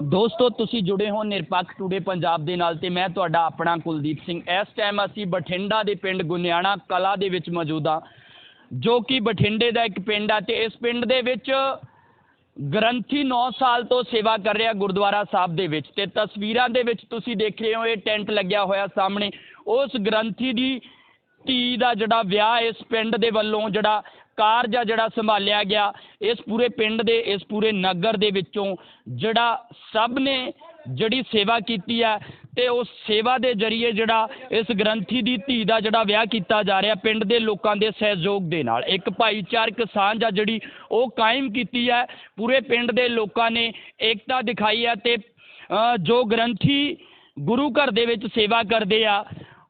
ਦੋਸਤੋ, ਤੁਸੀਂ ਜੁੜੇ ਹੋ ਨਿਰਪੱਖ ਟੂਡੇ ਪੰਜਾਬ ਦੇ ਨਾਲ ਤੇ ਮੈਂ ਤੁਹਾਡਾ ਆਪਣਾ ਕੁਲਦੀਪ ਸਿੰਘ। ਇਸ ਟਾਈਮ ਅਸੀਂ ਬਠਿੰਡਾ ਦੇ ਪਿੰਡ ਗੁਨਿਆਣਾ ਕਲਾ ਦੇ ਵਿੱਚ ਮੌਜੂਦ ਹਾਂ, ਜੋ ਕਿ ਬਠਿੰਡੇ ਦਾ ਇੱਕ ਪਿੰਡ ਆ ਤੇ ਇਸ ਪਿੰਡ ਦੇ ਵਿੱਚ ਗ੍ਰੰਥੀ 9 ਸਾਲ ਤੋਂ ਸੇਵਾ ਕਰ ਰਿਹਾ ਗੁਰਦੁਆਰਾ ਸਾਹਿਬ ਦੇ ਵਿੱਚ ਤੇ ਤਸਵੀਰਾਂ ਦੇ ਵਿੱਚ ਤੁਸੀਂ ਦੇਖ ਰਹੇ ਹੋ, ਇਹ ਟੈਂਟ ਲੱਗਿਆ ਹੋਇਆ ਸਾਹਮਣੇ। ਉਸ ਗ੍ਰੰਥੀ ਦੀ ਧੀ ਦਾ ਜਿਹੜਾ ਵਿਆਹ ਇਸ ਪਿੰਡ ਦੇ ਵੱਲੋਂ ਜਿਹੜਾ ਕਾਰਜ ਆ ਜਿਹੜਾ ਸੰਭਾਲਿਆ ਗਿਆ, ਇਸ ਪੂਰੇ ਪਿੰਡ ਦੇ, ਇਸ ਪੂਰੇ ਨਗਰ ਦੇ ਵਿੱਚੋਂ ਜਿਹੜਾ ਸਭ ਨੇ ਜਿਹੜੀ ਸੇਵਾ ਕੀਤੀ ਹੈ ਤੇ ਉਸ ਸੇਵਾ ਦੇ ਜ਼ਰੀਏ ਜਿਹੜਾ ਇਸ ਗ੍ਰੰਥੀ ਦੀ ਧੀ ਦਾ ਜਿਹੜਾ ਵਿਆਹ ਕੀਤਾ ਜਾ ਰਿਹਾ ਪਿੰਡ ਦੇ ਲੋਕਾਂ ਦੇ ਸਹਿਯੋਗ ਦੇ ਨਾਲ, ਇੱਕ ਭਾਈਚਾਰਕ ਸਾਂਝ ਆ ਜਿਹੜੀ ਉਹ ਕਾਇਮ ਕੀਤੀ ਹੈ ਪੂਰੇ ਪਿੰਡ ਦੇ ਲੋਕਾਂ ਨੇ ਏਕਤਾ ਦਿਖਾਈ ਹੈ ਤੇ ਜੋ ਗ੍ਰੰਥੀ ਗੁਰੂ ਘਰ ਦੇ ਵਿੱਚ ਸੇਵਾ ਕਰਦੇ ਆ,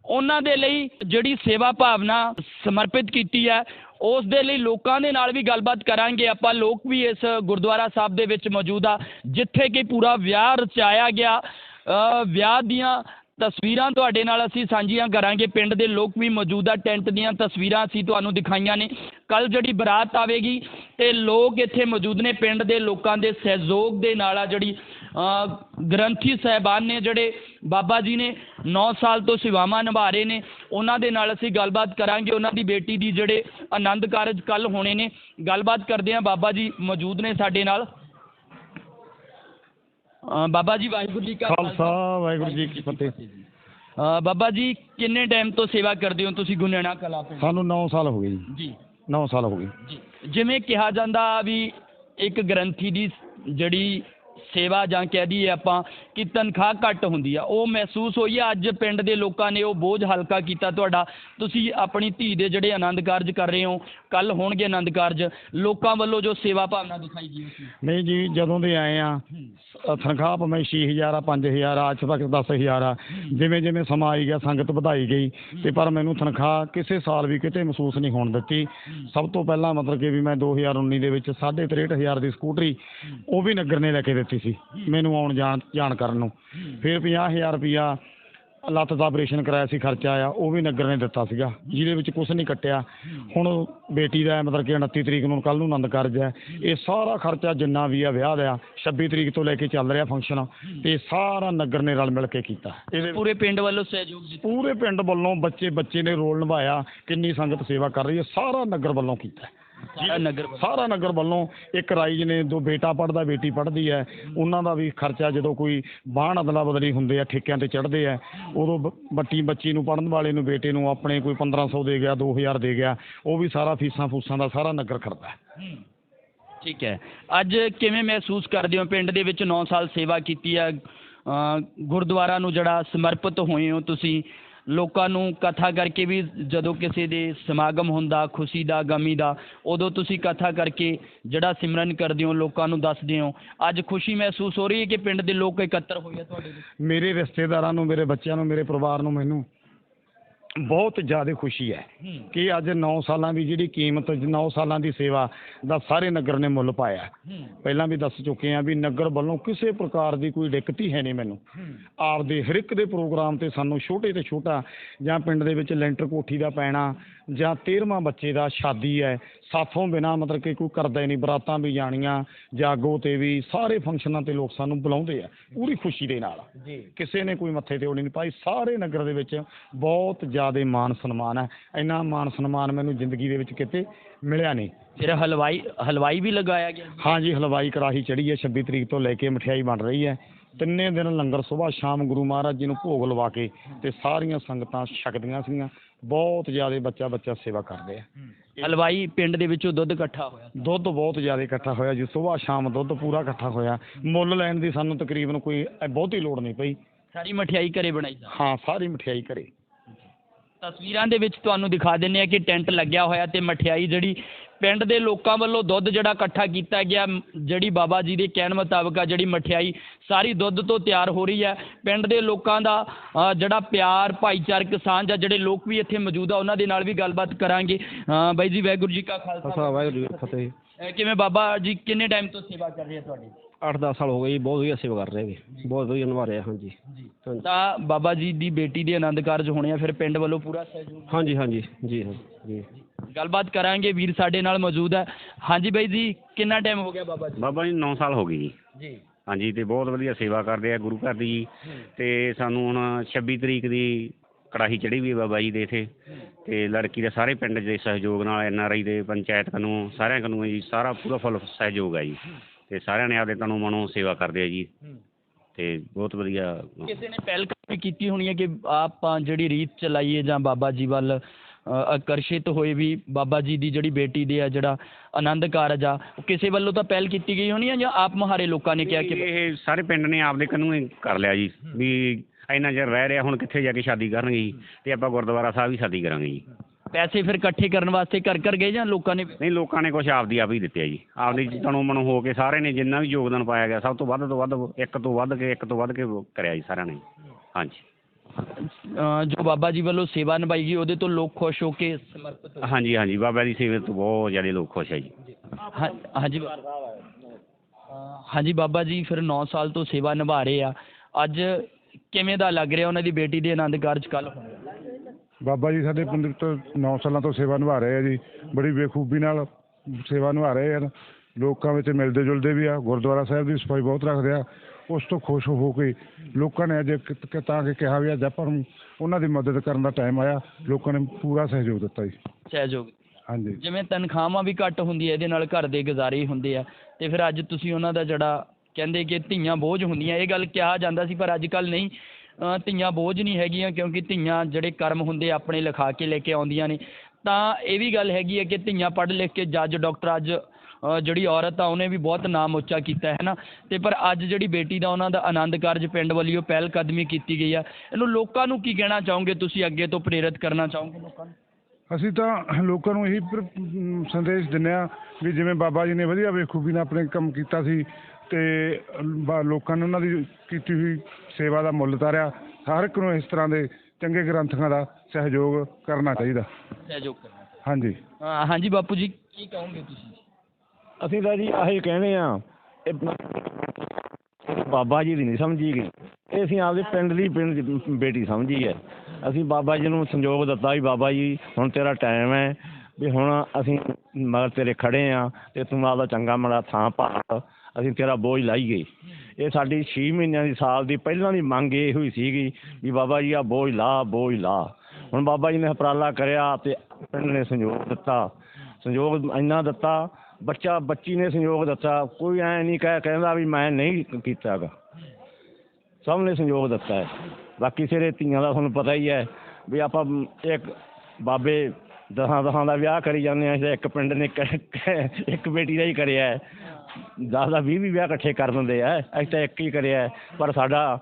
ਉਹਨਾਂ ਦੇ ਲਈ ਜਿਹੜੀ ਸੇਵਾ ਭਾਵਨਾ ਸਮਰਪਿਤ ਕੀਤੀ ਹੈ ਉਸ ਦੇ ਲਈ ਲੋਕਾਂ ਦੇ ਨਾਲ ਵੀ ਗੱਲਬਾਤ ਕਰਾਂਗੇ। ਆਪਾਂ ਲੋਕ ਵੀ ਇਸ ਗੁਰਦੁਆਰਾ ਸਾਹਿਬ ਦੇ ਵਿੱਚ ਮੌਜੂਦ ਆ, ਜਿੱਥੇ ਕਿ ਪੂਰਾ ਵਿਆਹ ਰਚਾਇਆ ਗਿਆ। ਵਿਆਹ ਦੀਆਂ ਤਸਵੀਰਾਂ ਤੁਹਾਡੇ ਨਾਲ ਅਸੀਂ ਸਾਂਝੀਆਂ ਕਰਾਂਗੇ। ਪਿੰਡ ਦੇ ਲੋਕ ਵੀ ਮੌਜੂਦ ਆ, ਟੈਂਟ ਦੀਆਂ ਤਸਵੀਰਾਂ ਅਸੀਂ ਤੁਹਾਨੂੰ ਦਿਖਾਈਆਂ ਨੇ। ਕੱਲ ਜਿਹੜੀ ਬਰਾਤ ਆਵੇਗੀ ਤੇ ਲੋਕ ਇੱਥੇ ਮੌਜੂਦ ਨੇ। ਪਿੰਡ ਦੇ ਲੋਕਾਂ ਦੇ ਸਹਿਯੋਗ ਦੇ ਨਾਲ ਆ ਜਿਹੜੀ ਗ੍ਰੰਥੀ ਸਾਹਿਬਾਨ ਨੇ ਜਿਹੜੇ ਬਾਬਾ ਜੀ ਨੇ 9 ਸਾਲ ਤੋਂ ਸੇਵਾਵਾਂ ਨਿਭਾ ਰਹੇ ਨੇ ਉਹਨਾਂ ਦੇ ਨਾਲ ਅਸੀਂ ਗੱਲਬਾਤ ਕਰਾਂਗੇ। ਉਹਨਾਂ ਦੀ ਬੇਟੀ ਦੀ ਜਿਹੜੇ ਆਨੰਦ ਕਾਰਜ ਕੱਲ ਹੋਣੇ ਨੇ। ਗੱਲਬਾਤ ਕਰਦੇ ਹਾਂ। ਬਾਬਾ ਜੀ ਮੌਜੂਦ ਨੇ ਸਾਡੇ ਨਾਲ। ਬਾਬਾ ਜੀ ਵਾਹਿਗੁਰੂ ਜੀ ਕਾ ਖਾਲਸਾ। ਵਾਹਿਗੁਰੂ ਜੀ ਕੀ ਫਤਿਹ। ਬਾਬਾ ਜੀ ਕਿੰਨੇ ਟਾਈਮ ਤੋਂ ਸੇਵਾ ਕਰਦੇ ਹੋ? ਤੁਸੀਂ ਗੁਨੇਣਾ ਕਲਾ ਪਿੰਡ ਸਾਨੂੰ 9 ਸਾਲ ਹੋ ਗਏ ਜੀ। ਜੀ। 9 ਸਾਲ ਹੋ ਗਏ। ਜੀ। ਜਿਵੇਂ ਕਿਹਾ ਜਾਂਦਾ ਵੀ ਇੱਕ ਗ੍ਰੰਥੀ ਦੀ ਜਿਹੜੀ ਸੇਵਾ ਜਾਂ ਕਹਿ ਦਈਏ ਆਪਾਂ ਕਿ ਤਨਖਾਹ ਘੱਟ ਹੁੰਦੀ ਆ। ਉਹ ਮਹਿਸੂਸ ਹੋਈ ਆ, ਅੱਜ ਪਿੰਡ ਦੇ ਲੋਕਾਂ ਨੇ ਉਹ ਬੋਝ ਹਲਕਾ ਕੀਤਾ ਤੁਹਾਡਾ। ਤੁਸੀਂ ਆਪਣੀ ਧੀ ਦੇ ਜਿਹੜੇ ਆਨੰਦ ਕਾਰਜ ਕਰ ਰਹੇ ਹੋ, ਕੱਲ ਹੋਣਗੇ ਆਨੰਦ ਕਾਰਜ। ਲੋਕਾਂ ਵੱਲੋਂ ਜੋ ਸੇਵਾ ਭਾਵਨਾ ਦਿਖਾਈ ਗਈ ਉਸ ਨਹੀਂ ਜੀ, ਜਦੋਂ ਦੇ ਆਏ ਆ ਤਨਖਾਹ ਭਾਵੇਂ 6000 ਆ 5000 ਆ, ਅੱਜ ਤੱਕ 10000 ਆ। ਜਿਵੇਂ ਜਿਵੇਂ ਸਮਾਂ ਆਈ ਗਿਆ, ਸੰਗਤ ਵਧਾਈ ਗਈ, ਤੇ ਪਰ ਮੈਨੂੰ ਤਨਖਾਹ ਕਿਸੇ ਸਾਲ ਵੀ ਕਿਤੇ ਮਹਿਸੂਸ ਨਹੀਂ ਹੋਣ ਦਿੱਤੀ। ਸਭ ਤੋਂ ਪਹਿਲਾਂ ਮਤਲਬ ਕਿ ਵੀ ਮੈਂ 2019 ਦੇ ਵਿੱਚ 63000 ਦੀ ਸਕੂਟਰੀ, ਉਹ ਵੀ ਨਗਰ ਨੇ ਲੈ ਕੇ ਦਿੱਤੀ। ਸੀ ਮੈਨੂੰ ਆਉਣ ਜਾਣ ਜਾਣ ਕਰਨ ਨੂੰ। ਫਿਰ 50000 ਰੁਪਿਆ ਲੱਤ ਦਾ ਆਪਰੇਸ਼ਨ ਕਰਾਇਆ ਸੀ ਖਰਚਾ ਆਇਆ ਉਹ ਵੀ ਨਗਰ ਨੇ ਦਿੱਤਾ ਸੀਗਾ ਜਿਹਦੇ ਵਿੱਚ ਕੁਝ ਨਹੀਂ ਕੱਟਿਆ। ਹੁਣ ਬੇਟੀ ਦਾ ਮਤਲਬ ਕਿ 29 ਤਰੀਕ ਨੂੰ ਕੱਲ ਨੂੰ ਆਨੰਦ ਕਾਰਜ ਹੈ। ਇਹ ਸਾਰਾ ਖਰਚਾ ਜਿੰਨਾ ਵੀ ਆ ਵਿਆਹ ਦਾ 26 ਤਰੀਕ ਤੋਂ ਲੈ ਕੇ ਚੱਲ ਰਿਹਾ ਫੰਕਸ਼ਨ ਤੇ ਸਾਰਾ ਨਗਰ ਨੇ ਰਲ ਮਿਲ ਕੇ ਕੀਤਾ। ਇਹਦੇ ਪੂਰੇ ਪਿੰਡ ਵੱਲੋਂ ਸਹਿਯੋਗ ਪੂਰੇ ਪਿੰਡ ਵੱਲੋਂ ਬੱਚੇ ਬੱਚੇ ਨੇ ਰੋਲ ਨਿਭਾਇਆ ਕਿੰਨੀ ਸੰਗਤ ਸੇਵਾ ਕਰ ਰਹੀ ਹੈ ਸਾਰਾ ਨਗਰ ਵੱਲੋਂ ਕੀਤਾ। ਨਗਰ ਸਾਰਾ ਨਗਰ ਵੱਲੋਂ ਇੱਕ ਰਾਈਜ ਨੇ ਦੋ ਬੇਟਾ ਪੜਦਾ ਬੇਟੀ ਪੜਦੀ ਹੈ ਉਹਨਾਂ ਦਾ ਵੀ ਖਰਚਾ ਜਦੋਂ ਕੋਈ ਬਾਹਣ ਅਦਲਾ ਬਦਲੀ ਹੁੰਦੇ ਆ ਠੇਕਿਆਂ ਤੇ ਚੜਦੇ ਆ ਉਦੋਂ ਬ- ਬੱਟੀ ਬੱਚੀ ਨੂੰ ਪੜਨ ਵਾਲੇ ਨੂੰ ਬੇਟੇ ਨੂੰ ਆਪਣੇ ਕੋਈ 1500 ਦੇ ਗਿਆ 2000 ਦੇ ਗਿਆ ਉਹ ਵੀ ਸਾਰਾ ਫੀਸਾਂ ਫੂਸਾਂ ਦਾ ਸਾਰਾ ਨਗਰ ਕਰਦਾ ਹੈ। ਠੀਕ ਹੈ। ਅੱਜ ਕਿਵੇਂ ਮਹਿਸੂਸ ਕਰਦੇ ਹੋ? ਪਿੰਡ ਦੇ ਵਿੱਚ 9 ਸਾਲ ਸੇਵਾ ਕੀਤੀ ਹੈ ਅ, ਗੁਰਦੁਆਰਾ ਨੂੰ ਜਿਹੜਾ ਸਮਰਪਿਤ ਹੋਏ ਹੋ ਤੁਸੀਂ ਲੋਕਾਂ ਨੂੰ ਕਥਾ ਕਰਕੇ ਵੀ ਜਦੋਂ ਕਿਸੇ ਦੇ ਸਮਾਗਮ ਹੁੰਦਾ, ਖੁਸ਼ੀ ਦਾ, ਗਮੀ ਦਾ, ਉਦੋਂ ਤੁਸੀਂ ਕਥਾ ਕਰਕੇ ਜਿਹੜਾ ਸਿਮਰਨ ਕਰਦੇ ਹੋ, ਲੋਕਾਂ ਨੂੰ ਦੱਸਦੇ ਹੋ। ਅੱਜ ਖੁਸ਼ੀ ਮਹਿਸੂਸ ਹੋ ਰਹੀ ਹੈ ਕਿ ਪਿੰਡ ਦੇ ਲੋਕ ਇਕੱਤਰ ਹੋਏ ਆ ਤੁਹਾਡੇ ਵਿੱਚ ਮੇਰੇ ਰਿਸ਼ਤੇਦਾਰਾਂ ਨੂੰ, ਮੇਰੇ ਬੱਚਿਆਂ ਨੂੰ, ਮੇਰੇ ਪਰਿਵਾਰ ਨੂੰ, ਮੈਨੂੰ ਬਹੁਤ ਜ਼ਿਆਦਾ ਖੁਸ਼ੀ ਹੈ ਕਿ ਅੱਜ 9 ਸਾਲਾਂ ਦੀ ਜਿਹੜੀ ਕੀਮਤ 9 ਸਾਲਾਂ ਦੀ ਸੇਵਾ ਦਾ ਸਾਰੇ ਨਗਰ ਨੇ ਮੁੱਲ ਪਾਇਆ। ਪਹਿਲਾਂ ਵੀ ਦੱਸ ਚੁੱਕੇ ਆ ਵੀ ਨਗਰ ਵੱਲੋਂ ਕਿਸੇ ਪ੍ਰਕਾਰ ਦੀ ਕੋਈ ਦਿੱਕਤ ਹੀ ਹੈ ਨਹੀਂ ਮੈਨੂੰ। ਆਪਦੇ ਹਰ ਇੱਕ ਦੇ ਪ੍ਰੋਗਰਾਮ ਤੇ ਸਾਨੂੰ ਛੋਟੇ ਤੇ ਛੋਟਾ ਜਾਂ ਪਿੰਡ ਦੇ ਵਿੱਚ ਲੈਂਟਰ ਕੋਠੀ ਦਾ ਪੈਣਾ ਜਾਂ 13ਵਾਂ ਬੱਚੇ ਦਾ ਸ਼ਾਦੀ ਹੈ। ਸਾਥੋਂ ਬਿਨਾ ਮਤਲਬ ਕਿ ਕੋਈ ਕਰਦਾ ਹੀ ਨਹੀਂ ਬਰਾਤਾਂ ਵੀ ਜਾਣੀਆਂ ਜਾਗੋ ਤੇ ਵੀ ਸਾਰੇ ਫੰਕਸ਼ਨਾਂ ਤੇ ਲੋਕ ਸਾਨੂੰ ਬੁਲਾਉਂਦੇ ਆ ਪੂਰੀ ਖੁਸ਼ੀ ਦੇ ਨਾਲ। ਜੀ। ਕਿਸੇ ਨੇ ਕੋਈ ਮੱਥੇ ਤੇ ਓੜੀ ਨਹੀਂ ਪਾਈ ਸਾਰੇ ਨਗਰ ਦੇ ਵਿੱਚ ਬਹੁਤ ਜ਼ਿਆਦਾ ਮਾਨ ਸਨਮਾਨ ਹੈ। ਇੰਨਾ ਮਾਨ ਸਨਮਾਨ ਮੈਨੂੰ ਜ਼ਿੰਦਗੀ ਦੇ ਵਿੱਚ ਕਿਤੇ ਮਿਲਿਆ ਨਹੀਂ। ਫਿਰ ਹਲਵਾਈ ਹਲਵਾਈ ਵੀ ਲਗਾਇਆ ਗਿਆ ਹਾਂਜੀ ਹਲਵਾਈ ਕੜਾਹੀ ਚੜੀ ਹੈ 26 ਤਰੀਕ ਤੋਂ ਲੈ ਕੇ ਮਠਿਆਈ ਬਣ ਰਹੀ ਹੈ। ਤਿੰਨੇ ਦਿਨ ਲੰਗਰ ਸਵੇਰ ਸ਼ਾਮ ਗੁਰੂ ਮਹਾਰਾਜ ਜੀ ਨੂੰ ਭੋਗ ਲਵਾ ਕੇ ਤੇ ਸਾਰੀਆਂ ਸੰਗਤਾਂ ਛਕਦੀਆਂ ਸੀਗੀਆਂ। ਬਹੁਤ ਜ਼ਿਆਦਾ ਬੱਚਾ ਬੱਚਾ ਸੇਵਾ ਕਰਦੇ ਆ। ਹਲਵਾਈ ਪਿੰਡ ਦੇ ਵਿੱਚੋਂ ਦੁੱਧ ਇਕੱਠਾ ਹੋਇਆ। ਦੁੱਧ ਬਹੁਤ ਜ਼ਿਆਦਾ ਇਕੱਠਾ ਹੋਇਆ ਜੀ ਸਵੇਰ ਸ਼ਾਮ ਦੁੱਧ ਪੂਰਾ ਇਕੱਠਾ ਹੋਇਆ। ਮੁੱਲ ਲੈਣ ਦੀ ਸਾਨੂੰ ਤਕਰੀਬਨ ਕੋਈ ਬਹੁਤੀ ਲੋੜ ਨਹੀਂ ਪਈ। ਸਾਰੀ ਮਠਿਆਈ ਘਰੇ ਬਣਾਈ ਜਾ ਹਾਂ ਸਾਰੀ ਮਠਿਆਈ ਘਰੇ। ਤਸਵੀਰਾਂ ਦੇ ਵਿੱਚ ਤੁਹਾਨੂੰ ਦਿਖਾ ਦਿੰਨੇ ਆ ਕਿ ਟੈਂਟ ਲੱਗਿਆ ਹੋਇਆ ਤੇ ਮਠਿਆਈ ਜਿਹੜੀ ਪਿੰਡ ਦੇ ਲੋਕਾਂ ਵੱਲੋਂ ਦੁੱਧ ਜਿਹੜਾ ਇਕੱਠਾ ਕੀਤਾ ਗਿਆ ਜਿਹੜੀ ਬਾਬਾ ਜੀ ਦੇ ਕਹਿਣ ਮੁਤਾਬਕ ਆ ਜਿਹੜੀ ਮਠਿਆਈ ਸਾਰੀ ਦੁੱਧ ਤੋਂ ਤਿਆਰ ਹੋ ਰਹੀ ਹੈ। ਪਿੰਡ ਦੇ ਲੋਕਾਂ ਦਾ ਜਿਹੜਾ ਪਿਆਰ ਭਾਈਚਾਰਕ ਸਾਂਝ ਆ ਜਿਹੜੇ ਲੋਕ ਵੀ ਇੱਥੇ ਮੌਜੂਦ ਆ ਉਹਨਾਂ ਦੇ ਨਾਲ ਵੀ ਗੱਲਬਾਤ ਕਰਾਂਗੇ। ਬਾਈ ਜੀ ਵਾਹਿਗੁਰੂ ਜੀ ਕਾ ਖਾਲਸਾ ਵਾਹਿਗੁਰੂ ਜੀ ਕੀ ਫਤਿਹ। ਕਿਵੇਂ ਬਾਬਾ ਜੀ ਕਿੰਨੇ ਟਾਈਮ ਤੋਂ ਸੇਵਾ ਕਰ ਰਹੇ ਆ ਤੁਹਾਡੀ? 8-10 ਸਾਲ ਹੋ ਗਏ ਜੀ ਬਹੁਤ ਵਧੀਆ ਸੇਵਾ ਕਰ ਰਹੇ ਹੈਗੇ। ਬਹੁਤ ਵਧੀਆ ਨਿਭਾ ਰਹੇ ਆ ਹਾਂਜੀ। ਹਾਂਜੀ। ਤਾਂ ਬਾਬਾ ਜੀ ਦੀ ਬੇਟੀ ਦੇ ਆਨੰਦ ਕਾਰਜ ਹੋਣੇ ਆ ਫਿਰ ਪਿੰਡ ਵੱਲੋਂ ਪੂਰਾ ਸਹਿਯੋਗ ਹਾਂਜੀ ਹਾਂਜੀ। ਜੀ ਹਾਂ ਜੀ। ਗੱਲਬਾਤ ਕਰਾਂਗੇ ਵੀਰ ਸਾਡੇ ਨਾਲ ਮੌਜੂਦ ਹੈ। ਹਾਂਜੀ ਬਾਈ ਜੀ ਕਿੰਨਾ ਟਾਈਮ ਹੋ ਗਿਆ ਬਾਬਾ ਜੀ? ਬਾਬਾ ਜੀ 9 ਸਾਲ ਹੋ ਗਏ ਜੀ। ਜੀ। ਹਾਂਜੀ ਤੇ ਬਹੁਤ ਵਧੀਆ ਸੇਵਾ ਕਰਦੇ ਆ ਗੁਰੂ ਘਰ ਦੀ ਜੀ। ਤੇ ਸਾਨੂੰ ਹੁਣ 26 ਤਰੀਕ ਦੀ ਕੜਾਹੀ ਚੜੀ ਵੀ ਹੈ ਬਾਬਾ ਜੀ ਦੇ ਇਥੇ। ਤੇ ਲੜਕੀ ਦੇ ਸਾਰੇ ਪਿੰਡ ਦੇ ਸਹਿਯੋਗ ਨਾਲ ਐਨ ਆਰ ਆਈ ਦੇ ਪੰਚਾਇਤ ਕਨੂੰ ਸਾਰਿਆਂ ਕਨੂੰ ਜੀ ਸਾਰਾ ਪੂਰਾ ਫੁੱਲ ਸਹਿਯੋਗ ਹੈ ਜੀ। ਤੇ ਸਾਰਿਆਂ ਨੇ ਆਪਦੇ ਤਨੋਂ ਮਨੋਂ ਸੇਵਾ ਕਰਦੇ ਆ ਜੀ। ਤੇ ਬਹੁਤ ਵਧੀਆ। ਕਿਸੇ ਨੇ ਪਹਿਲ ਕਦਮੀ ਕੀਤੀ ਹੋਣੀ ਹੈ ਕਿ ਆਪਾਂ ਜਿਹੜੀ ਰੀਤ ਚਲਾਈਏ ਜਾਂ ਬਾਬਾ ਜੀ ਵੱਲ ਆਕਰਸ਼ਿਤ ਹੋਏ ਵੀ ਬਾਬਾ ਜੀ ਦੀ ਜਿਹੜੀ ਬੇਟੀ ਦੇ ਆ ਜਿਹੜਾ ਆਨੰਦ ਕਾਰਜ ਆ ਉਹ ਕਿਸੇ ਵੱਲੋਂ ਤਾਂ ਪਹਿਲ ਕੀਤੀ ਗਈ ਹੋਣੀ ਹੈ ਜਾਂ ਆਪ ਮਹਾਰੇ ਲੋਕਾਂ ਨੇ ਕਿਹਾ ਕਿ ਇਹ ਸਾਰੇ ਪਿੰਡ ਨੇ ਆਪਦੇ ਕਨੂੰ ਹੀ ਕਰ ਲਿਆ ਜੀ ਵੀ ਇੰਨਾ ਚਿਰ ਰਹਿ ਰਿਹਾ ਹੁਣ ਕਿੱਥੇ ਜਾ ਕੇ ਸ਼ਾਦੀ ਕਰਨਗੇ ਜੀ? ਤੇ ਆਪਾਂ ਗੁਰਦੁਆਰਾ ਸਾਹਿਬ ਹੀ ਸ਼ਾਦੀ ਕਰਾਂਗੇ ਜੀ। ਪੈਸੇ ਫਿਰ ਇਕੱਠੇ ਕਰਨ ਵਾਸਤੇ ਕਰ ਕਰ ਗਏ ਜਾਂ ਲੋਕਾਂ ਨੇ? ਨਹੀਂ ਲੋਕਾਂ ਨੇ ਕੁਝ ਆਪਦੀ ਆਪ ਹੀ ਦਿੱਤੇ ਆ ਜੀ। ਆਪਦੀ ਤਨੋਂ ਮਨੋਂ ਹੋ ਕੇ ਸਾਰੇ ਨੇ ਜਿੰਨਾ ਵੀ ਯੋਗਦਾਨ ਪਾਇਆ ਗਿਆ ਸਭ ਤੋਂ ਵੱਧ ਤੋਂ ਵੱਧ ਇੱਕ ਤੋਂ ਵੱਧ ਕੇ ਇੱਕ ਤੋਂ ਵੱਧ ਕੇ ਕਰਿਆ ਜੀ ਸਾਰਿਆਂ ਨੇ ਹਾਂਜੀ। ਜੋ ਬਾਬਾ ਜੀ ਵੱਲੋਂ ਸੇਵਾ ਨਿਭਾਈ ਗਈ ਉਹਦੇ ਤੋਂ ਲੋਕ ਖੁਸ਼ ਹੋ ਕੇ ਸਮਰਪਿਤ। ਹਾਂਜੀ ਹਾਂਜੀ। ਬਾਬਾ ਦੀ ਸੇਵਾ ਤੋਂ ਬਹੁਤ ਜ਼ਿਆਦਾ ਲੋਕ ਖੁਸ਼ ਆ ਜੀ। ਹਾਂ- ਹਾਂਜੀ। ਹਾਂਜੀ ਬਾਬਾ ਜੀ ਫਿਰ 9 ਸਾਲ ਤੋਂ ਸੇਵਾ ਨਿਭਾ ਰਹੇ ਆ। ਅੱਜ ਕਿਵੇਂ ਦਾ ਲੱਗ ਰਿਹਾ ਉਹਨਾਂ ਦੀ ਬੇਟੀ ਦੇ ਆਨੰਦ ਕਾਰਜ ਕੱਲ ਹੋਣਾ ਬਾਬਾ ਜੀ ਸਾਡੇ ਪਿੰਡ ਤੋਂ 9 ਸਾਲਾਂ ਤੋਂ ਸੇਵਾ ਨਿਭਾ ਰਹੇ ਆ ਜੀ ਬੜੀ ਬੇਖੂਬੀ ਨਾਲ ਸੇਵਾ ਨਿਭਾ ਰਹੇ ਹਨ। ਲੋਕਾਂ ਵਿੱਚ ਮਿਲਦੇ ਜੁਲਦੇ ਵੀ ਆ ਗੁਰਦੁਆਰਾ ਸਾਹਿਬ ਦੀ ਸਫ਼ਾਈ ਬਹੁਤ ਰੱਖਦੇ ਆ। ਉਸ ਤੋਂ ਖੁਸ਼ ਹੋ ਕੇ ਲੋਕਾਂ ਨੇ ਅੱਜ ਕਿ- ਤਾਂ ਕਿ ਕਿਹਾ ਵੀ ਅੱਜ ਆਪਾਂ ਨੂੰ ਉਹਨਾਂ ਦੀ ਮਦਦ ਕਰਨ ਦਾ ਟਾਈਮ ਆਇਆ ਲੋਕਾਂ ਨੇ ਪੂਰਾ ਸਹਿਯੋਗ ਦਿੱਤਾ ਜੀ। ਸਹਿਯੋਗ। ਹਾਂਜੀ। ਜਿਵੇਂ ਤਨਖਾਹਾਂ ਵੀ ਘੱਟ ਹੁੰਦੀ ਹੈ ਇਹਦੇ ਨਾਲ ਘਰ ਦੇ ਗੁਜ਼ਾਰੇ ਹੁੰਦੇ ਆ। ਤੇ ਫਿਰ ਅੱਜ ਤੁਸੀਂ ਉਹਨਾਂ ਦਾ ਜਿਹੜਾ ਕਹਿੰਦੇ ਕਿ ਧੀਆਂ ਬੋਝ ਹੁੰਦੀਆਂ ਇਹ ਗੱਲ ਕਿਹਾ ਜਾਂਦਾ ਸੀ ਪਰ ਅੱਜ ਕੱਲ ਨਹੀਂ। ਧੀਆਂ ਬੋਝ ਨਹੀਂ ਹੈਗੀਆਂ ਕਿਉਂਕਿ ਧੀਆਂ ਜਿਹੜੇ ਕਰਮ ਹੁੰਦੇ ਆਪਣੇ ਲਿਖਾ ਕੇ ਲੈ ਕੇ ਆਉਂਦੀਆਂ ਨੇ। ਤਾਂ ਇਹ ਵੀ ਗੱਲ ਹੈਗੀ ਹੈ ਕਿ ਧੀਆਂ ਪੜ੍ਹ ਲਿਖ ਕੇ ਜੱਜ, ਡਾਕਟਰ ਅੱਜ ਜਿਹੜੀ ਔਰਤ ਆ, ਉਹਨੇ ਵੀ ਬਹੁਤ ਨਾਮ ਉੱਚਾ ਕੀਤਾ ਹੈ ਨਾ। ਤੇ ਪਰ ਅੱਜ ਜਿਹੜੀ ਬੇਟੀ ਦਾ ਉਹਨਾਂ ਦਾ ਆਨੰਦ ਕਾਰਜ ਪਿੰਡ ਵੱਲੋਂ ਪਹਿਲ ਕਦਮੀ ਕੀਤੀ ਗਈ ਆ। ਇਹਨੂੰ ਲੋਕਾਂ ਨੂੰ ਕੀ ਕਹਿਣਾ ਚਾਹੋਗੇ ਤੁਸੀਂ? ਅੱਗੇ ਤੋਂ ਪ੍ਰੇਰਿਤ ਕਰਨਾ ਚਾਹੋਗੇ ਲੋਕਾਂ ਨੂੰ? ਅਸੀਂ ਤਾਂ ਲੋਕਾਂ ਨੂੰ ਇਹੀ ਸੰਦੇਸ਼ ਦਿੰਦੇ ਆ ਵੀ ਜਿਵੇਂ ਬਾਬਾ ਜੀ ਨੇ ਵਧੀਆ ਬੇਖੂਬੀ ਨਾਲ ਆਪਣੇ ਕੰਮ ਕੀਤਾ ਸੀ ਤੇ ਬਾ- ਲੋਕਾਂ ਨੇ ਉਹਨਾਂ ਦੀ ਕੀਤੀ ਹੋਈ ਸੇਵਾ ਦਾ ਮੁੱਲ ਤਾਰਿਆ ਹਰ ਇੱਕ ਨੂੰ ਇਸ ਤਰ੍ਹਾਂ ਦੇ ਚੰਗੇ ਗ੍ਰੰਥਾਂ ਦਾ ਸਹਿਯੋਗ ਕਰਨਾ ਚਾਹੀਦਾ। ਸਹਿਯੋਗ ਕਰਨਾ ਹਾਂਜੀ। ਅ, ਹਾਂਜੀ ਬਾਪੂ ਜੀ ਕੀ ਕਹੋਗੇ ਤੁਸੀਂ? ਅਸੀਂ ਤਾਂ ਜੀ ਆਹੀ ਕਹਿੰਦੇ ਆ ਇਹ ਬਾਬਾ ਜੀ ਦੀ ਨਹੀਂ ਸਮਝੀ ਗਈ। ਇਹ ਅਸੀਂ ਆਪਦੇ ਪਿੰਡ ਦੀ ਪਿੰਡ ਦੀ ਬੇਟੀ ਸਮਝੀ ਹੈ। ਅਸੀਂ ਬਾਬਾ ਜੀ ਨੂੰ ਸੰਯੋਗ ਦਿੱਤਾ ਵੀ ਬਾਬਾ ਜੀ ਹੁਣ ਤੇਰਾ ਟਾਈਮ ਹੈ ਵੀ ਹੁਣ ਅਸੀਂ ਮਗਰ ਤੇਰੇ ਖੜੇ ਆ ਤੇ ਤੂੰ ਆਪਦਾ ਚੰਗਾ ਮਾੜਾ ਥਾਂ ਪਾ ਅਸੀਂ ਤੇਰਾ ਬੋਝ ਲਾਈਏ। ਇਹ ਸਾਡੀ 6 ਮਹੀਨਿਆਂ ਦੀ ਸਾਲ ਦੀ ਪਹਿਲਾਂ ਦੀ ਮੰਗ ਇਹ ਹੋਈ ਸੀਗੀ ਵੀ ਬਾਬਾ ਜੀ ਆ ਬੋਝ ਲਾ ਬੋਝ ਲਾ। ਹੁਣ ਬਾਬਾ ਜੀ ਨੇ ਉਪਰਾਲਾ ਕਰਿਆ ਤੇ ਪਿੰਡ ਨੇ ਸੰਯੋਗ ਦਿੱਤਾ। ਸੰਯੋਗ ਇੰਨਾ ਦਿੱਤਾ, ਬੱਚਾ, ਬੱਚੀ ਨੇ ਸੰਯੋਗ ਦਿੱਤਾ। ਕੋਈ ਐ ਨਹੀਂ ਕਹਿ, ਕਹਿੰਦਾ ਵੀ ਮੈਂ ਨਹੀਂ ਕੀਤਾਗਾ ਸਭ ਨੇ ਸੰਯੋਗ ਦਿੱਤਾ ਹੈ। ਬਾਕੀ ਸਿਰੇ ਧੀਆਂ ਦਾ ਤੁਹਾਨੂੰ ਪਤਾ ਹੀ ਹੈ ਵੀ ਆਪਾਂ ਇੱਕ ਬਾਬੇ ਦਸਾਂ ਦਸਾਂ ਦਾ ਵਿਆਹ ਕਰੀ ਜਾਂਦੇ ਆ ਇੱਕ ਪਿੰਡ ਨੇ ਕ- ਇੱਕ ਬੇਟੀ ਦਾ ਹੀ ਕਰਿਆ ਹੈ। ਦਸ ਦਾ 20 ਵੀ ਵਿਆਹ ਇਕੱਠੇ ਕਰ ਦਿੰਦੇ ਆ। ਅਸੀਂ ਤਾਂ ਇੱਕ ਹੀ ਕਰਿਆ ਹੈ। ਪਰ ਸਾਡਾ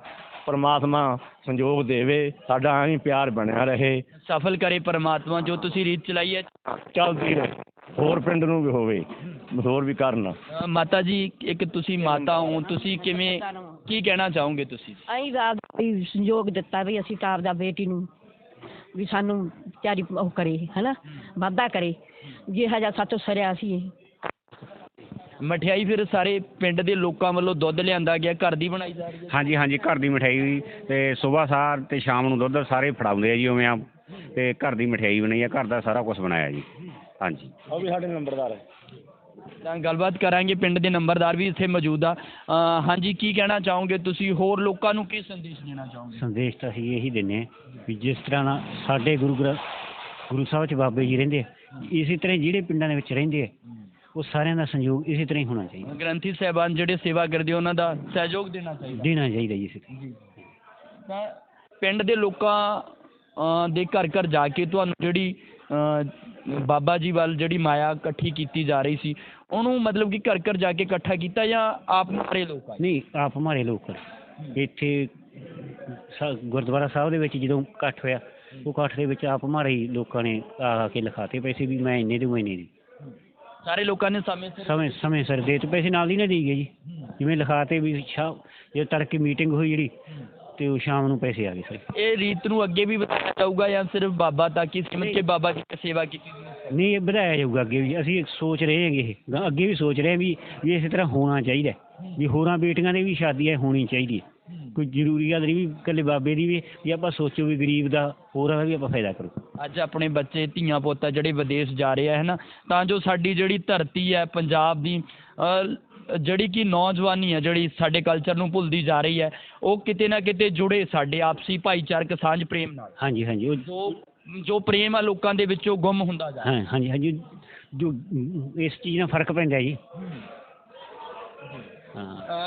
ਪਰਮਾਤਮਾ ਸੰਯੋਗ ਦੇਵੇ ਸਾਡਾ ਐਂ ਹੀ ਪਿਆਰ ਬਣਿਆ ਰਹੇ। ਸਫਲ ਕਰੇ ਪਰਮਾਤਮਾ ਜੋ ਤੁਸੀਂ ਰੀਤ ਚਲਾਈ ਹੈ। ਚੱਲਦੀ ਰਹੇ ਹੋਰ ਪਿੰਡ ਨੂੰ ਵੀ ਹੋਵੇ ਹੋਰ ਵੀ ਕਰਨ। ਅ, ਮਾਤਾ ਜੀ ਇੱਕ ਤੁਸੀਂ ਮਾਤਾ ਹੋ ਤੁਸੀਂ ਕਿਵੇਂ ਕੀ ਕਹਿਣਾ ਚਾਹੋਗੇ ਤੁਸੀਂ? ਅਸੀਂ ਤਾਂ ਆਪ ਵੀ ਸੰਯੋਗ ਦਿੱਤਾ ਵੀ ਅਸੀਂ ਤਾਂ ਆਪਦਾ ਬੇਟੀ ਨੂੰ ਵੀ ਸਾਨੂੰ ਵਿਚਾਰੀ ਉਹ ਕਰੇ ਹਨਾ? ਵਾਧਾ ਕਰੇ। ਜਿਹਾ ਜਿਹਾ ਸਾਤੋਂ ਸਰਿਆ ਸੀ ਇਹ ਮਠਿਆਈ ਫਿਰ ਸਾਰੇ ਪਿੰਡ ਦੇ ਲੋਕਾਂ ਵੱਲੋਂ ਦੁੱਧ ਲਿਆਂਦਾ ਗਿਆ ਘਰ ਦੀ ਬਣਾਈ ਜਾ ਰਹੀ ਹੈ। ਹਾਂਜੀ ਹਾਂਜੀ ਘਰ ਦੀ ਮਠਿਆਈ ਵੀ ਤੇ ਸਵੇਰ ਸਾਰ ਤੇ ਸ਼ਾਮ ਨੂੰ ਦੁੱਧ ਸਾਰੇ ਫੜਾਉਂਦੇ ਆ ਜੀ ਉਵੇਂ ਆ ਤੇ ਘਰ ਦੀ ਮਠਿਆਈ ਬਣਾਈ ਆ ਘਰ ਦਾ ਸਾਰਾ ਕੁਝ ਬਣਾਇਆ ਜੀ। ਹਾਂਜੀ। ਉਹ ਵੀ ਸਾਡੇ ਨੰਬਰਦਾਰ ਹੈ। ਤਾਂ ਗੱਲਬਾਤ ਕਰਾਂਗੇ ਪਿੰਡ ਦੇ ਨੰਬਰਦਾਰ ਵੀ ਇੱਥੇ ਮੌਜੂਦ ਆ। ਹਾਂਜੀ ਕੀ ਕਹਿਣਾ ਚਾਹੋਗੇ ਤੁਸੀਂ? ਹੋਰ ਲੋਕਾਂ ਨੂੰ ਕੀ ਸੰਦੇਸ਼ ਦੇਣਾ ਚਾਹੋਗੇ? ਸੰਦੇਸ਼ ਤਾਂ ਅਸੀਂ ਇਹੀ ਦਿੰਦੇ ਹਾਂ ਵੀ ਜਿਸ ਤਰ੍ਹਾਂ ਨਾਲ ਸਾਡੇ ਗੁਰੂ ਗ੍ਰੰਥ ਗੁਰੂ ਸਾਹਿਬ ਚ ਬਾਬੇ ਜੀ ਰਹਿੰਦੇ ਆ ਇਸੇ ਤਰ੍ਹਾਂ ਹੀ ਜਿਹੜੇ ਪਿੰਡਾਂ ਦੇ ਵਿੱਚ ਰਹਿੰਦੇ ਆ ਉਹ ਸਾਰਿਆਂ ਦਾ ਸੰਯੋਗ ਇਸੇ ਤਰ੍ਹਾਂ ਹੀ ਹੋਣਾ ਚਾਹੀਦਾ। ਗ੍ਰੰਥੀ ਸਾਹਿਬਾਨ ਜਿਹੜੇ ਸੇਵਾ ਕਰਦੇ ਉਹਨਾਂ ਦਾ ਸਹਿਯੋਗ ਦੇਣਾ ਚਾਹੀਦਾ। ਦੇਣਾ ਚਾਹੀਦਾ ਜੀ ਇਸੇ ਤਰ੍ਹਾਂ। ਤਾਂ ਪਿੰਡ ਦੇ ਲੋਕਾਂ ਦੇ ਘਰ ਘਰ ਜਾ ਕੇ ਤੁਹਾਨੂੰ ਜਿਹੜੀ ਬਾਬਾ ਜੀ ਵੱਲ ਜਿਹੜੀ ਮਾਇਆ ਇਕੱਠੀ ਕੀਤੀ ਜਾ ਰਹੀ ਸੀ ਉਹਨੂੰ ਮਤਲਬ ਕਿ ਘਰ ਘਰ ਜਾ ਕੇ ਇਕੱਠਾ ਕੀਤਾ ਜਾਂ ਆਪ ਮਾਰੇ ਲੋਕ ਆਏ? ਨਹੀਂ ਆਪ ਹਮਾਰੇ ਲੋਕ ਇੱਥੇ ਗੁਰਦੁਆਰਾ ਸਾਹਿਬ ਦੇ ਵਿੱਚ ਜਦੋਂ ਇਕੱਠ ਹੋਇਆ ਉਹ ਇਕੱਠ ਦੇ ਵਿੱਚ ਆਪ ਹਮਾਰੇ ਹੀ ਲੋਕਾਂ ਨੇ ਆ ਕੇ ਲਿਖਾਤੇ ਪੈਸੇ ਵੀ ਮੈਂ ਇੰਨੇ ਦੇ ਇੰਨੇ ਦੇ। ਸਾਰੇ ਲੋਕਾਂ ਨੇ ਸਮੇਂ ਸਿਰ ਸਮੇਂ ਸਮੇਂ ਸਿਰ ਦੇ ਤੇ ਪੈਸੇ ਨਾਲ ਹੀ ਨਾ ਦੇ ਗਏ ਜੀ। ਜਿਵੇਂ ਲਿਖਾਤੇ ਵੀ ਸ਼ਾਮ ਜੇ ਤੜਕੇ ਮੀਟਿੰਗ ਹੋਈ ਜਿਹੜੀ ਤੇ ਉਹ ਸ਼ਾਮ ਨੂੰ ਪੈਸੇ ਆ ਗਏ ਸਾਰੇ। ਇਹ ਰੀਤ ਨੂੰ ਅੱਗੇ ਵੀ ਵਧਾਇਆ ਜਾਊਗਾ ਜਾਂ ਸਿਰਫ ਬਾਬਾ ਤੱਕ ਹੀ ਸਿਮਟ ਕੇ ਬਾਬਾ ਜੀ ਦੀ ਸੇਵਾ ਕੀਤੀ? ਨਹੀਂ ਇਹ ਵਧਾਇਆ ਜਾਊਗਾ ਅੱਗੇ ਵੀ। ਅਸੀਂ ਸੋਚ ਰਹੇ ਹਾਂਗੇ ਇਹ। ਅੱਗੇ ਵੀ ਸੋਚ ਰਹੇ ਹਾਂ ਵੀ ਵੀ ਇਸੇ ਤਰ੍ਹਾਂ ਹੋਣਾ ਚਾਹੀਦਾ ਹੈ। ਵੀ ਹੋਰਾਂ ਬੇਟੀਆਂ ਦੀ ਵੀ ਸ਼ਾਦੀ ਹੈ ਹੋਣੀ ਚਾਹੀਦੀ ਹੈ। ਕੋਈ ਜ਼ਰੂਰੀ ਗੱਲ ਨਹੀਂ ਵੀ ਇਕੱਲੇ ਬਾਬੇ ਦੀ ਵੀ ਵੀ ਆਪਾਂ ਸੋਚੋ ਵੀ ਗਰੀਬ ਦਾ ਹੋਰਾਂ ਦਾ ਵੀ ਆਪਾਂ ਫਾਇਦਾ ਕਰੋ। ਅੱਜ ਆਪਣੇ ਬੱਚੇ ਧੀਆਂ ਪੁੱਤ ਆ ਜਿਹੜੇ ਵਿਦੇਸ਼ ਜਾ ਰਹੇ ਆ ਹੈ ਨਾ ਤਾਂ ਜੋ ਸਾਡੀ ਜਿਹੜੀ ਧਰਤੀ ਹੈ ਪੰਜਾਬ ਦੀ ਜਿਹੜੀ ਕਿ ਨੌਜਵਾਨੀ ਹੈ ਜਿਹੜੀ ਸਾਡੇ ਕਲਚਰ ਨੂੰ ਭੁੱਲਦੀ ਜਾ ਰਹੀ ਹੈ ਉਹ ਕਿਤੇ ਨਾ ਕਿਤੇ ਜੁੜੇ ਸਾਡੇ ਆਪਸੀ ਭਾਈਚਾਰਕ ਸਾਂਝ ਪ੍ਰੇਮ ਨਾਲ। ਹਾਂਜੀ ਹਾਂਜੀ ਉਹ ਜੋ ਜੋ ਪ੍ਰੇਮ ਆ ਲੋਕਾਂ ਦੇ ਵਿੱਚੋਂ ਗੁੰਮ ਹੁੰਦਾ ਜਾ ਰਿਹਾ। ਹਾਂ ਹਾਂਜੀ ਹਾਂਜੀ ਜੋ ਇਸ ਚੀਜ਼ ਨਾਲ ਫ਼ਰਕ ਪੈਂਦਾ ਜੀ।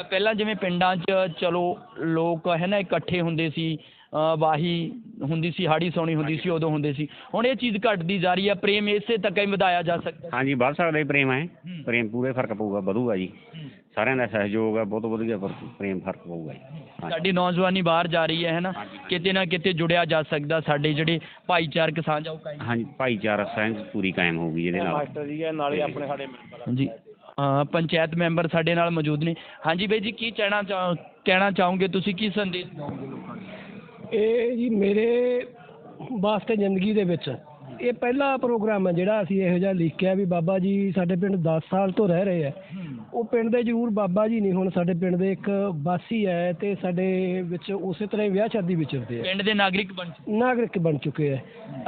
ਪਹਿਲਾਂ ਜਿਵੇਂ ਪਿੰਡਾਂ 'ਚ ਚਲੋ ਲੋਕ ਹੈ ਨਾ ਇਕੱਠੇ ਹੁੰਦੇ ਸੀ ਵਾਹੀ ਹੁੰਦੀ ਸੀ ਹਾੜੀ ਸੌਣੀ ਹੁੰਦੀ ਸੀ ਉਦੋਂ ਹੁੰਦੇ ਸੀ। ਹੁਣ ਇਹ ਚੀਜ਼ ਘਟਦੀ ਜਾ ਰਹੀ ਹੈ ਪ੍ਰੇਮ ਇਸੇ ਤੱਕ ਹੀ ਵਧਾਇਆ ਜਾ ਸਕਦਾ। ਹਾਂਜੀ ਵੱਧ ਸਕਦਾ ਜੀ ਪ੍ਰੇਮ ਹੈ। ਪ੍ਰੇਮ ਪੂਰੇ ਫ਼ਰਕ ਪਊਗਾ ਵਧੂਗਾ ਜੀ। ਸਾਰਿਆਂ ਦਾ ਸਹਿਯੋਗ ਹੈ ਬਹੁਤ ਵਧੀਆ ਪਰ- ਪ੍ਰੇਮ ਫ਼ਰਕ ਪਊਗਾ ਜੀ। ਸਾਡੀ ਨੌਜਵਾਨੀ ਬਾਹਰ ਜਾ ਰਹੀ ਹੈ ਹੈ ਨਾ? ਕਿਤੇ ਨਾ ਕਿਤੇ ਜੁੜਿਆ ਜਾ ਸਕਦਾ ਸਾਡੇ ਜਿਹੜੇ ਭਾਈਚਾਰਕ ਸਾਂਝ ਆ ਉਹ ਕਾਇਮ ਹਾਂਜੀ ਭਾਈਚਾਰਾ ਸਾਂਝ ਪੂਰੀ ਕਾਇਮ ਹੋਊਗੀ ਜਿਹਦੇ ਨਾਲ। ਮਾਸਟਰ ਜੀ ਹੈ ਨਾਲੇ ਆਪਣੇ ਸਾਡੇ ਮੈਂਬਰ ਹਾਂਜੀ। ਅ, ਪੰਚਾਇਤ ਮੈਂਬਰ ਸਾਡੇ ਨਾਲ ਮੌਜੂਦ ਨੇ। ਹਾਂਜੀ ਬਾਈ ਜੀ ਕੀ ਕਹਿਣਾ ਚਾਹ ਕਹਿਣਾ ਚਾਹੋਗੇ? ਤੁਸੀਂ ਕੀ ਸੰਦੇਸ਼ ਦਿਓਗੇ ਲੋਕਾਂ ਨੂੰ? ਇਹ ਜੀ ਮੇਰੇ ਵਾਸਤੇ ਜ਼ਿੰਦਗੀ ਦੇ ਵਿੱਚ ਇਹ ਪਹਿਲਾ ਪ੍ਰੋਗਰਾਮ ਹੈ ਜਿਹੜਾ ਅਸੀਂ ਇਹੋ ਜਿਹਾ ਲਿਖਿਆ ਵੀ ਬਾਬਾ ਜੀ ਸਾਡੇ ਪਿੰਡ 10 ਸਾਲ ਤੋਂ ਰਹਿ ਰਹੇ ਆ। ਉਹ ਪਿੰਡ ਦੇ ਜ਼ਰੂਰ ਬਾਬਾ ਜੀ ਨਹੀਂ ਹੁਣ ਸਾਡੇ ਪਿੰਡ ਦੇ ਇੱਕ ਵਾਸੀ ਹੈ ਤੇ ਸਾਡੇ ਵਿੱਚ ਉਸੇ ਤਰ੍ਹਾਂ ਹੀ ਵਿਆਹ ਸ਼ਾਦੀ ਵਿਚਰਦੇ ਆ। ਪਿੰਡ ਦੇ ਨਾਗਰਿਕ ਬਣ ਚੁੱਕੇ। ਨਾਗਰਿਕ ਬਣ ਚੁੱਕੇ ਆ।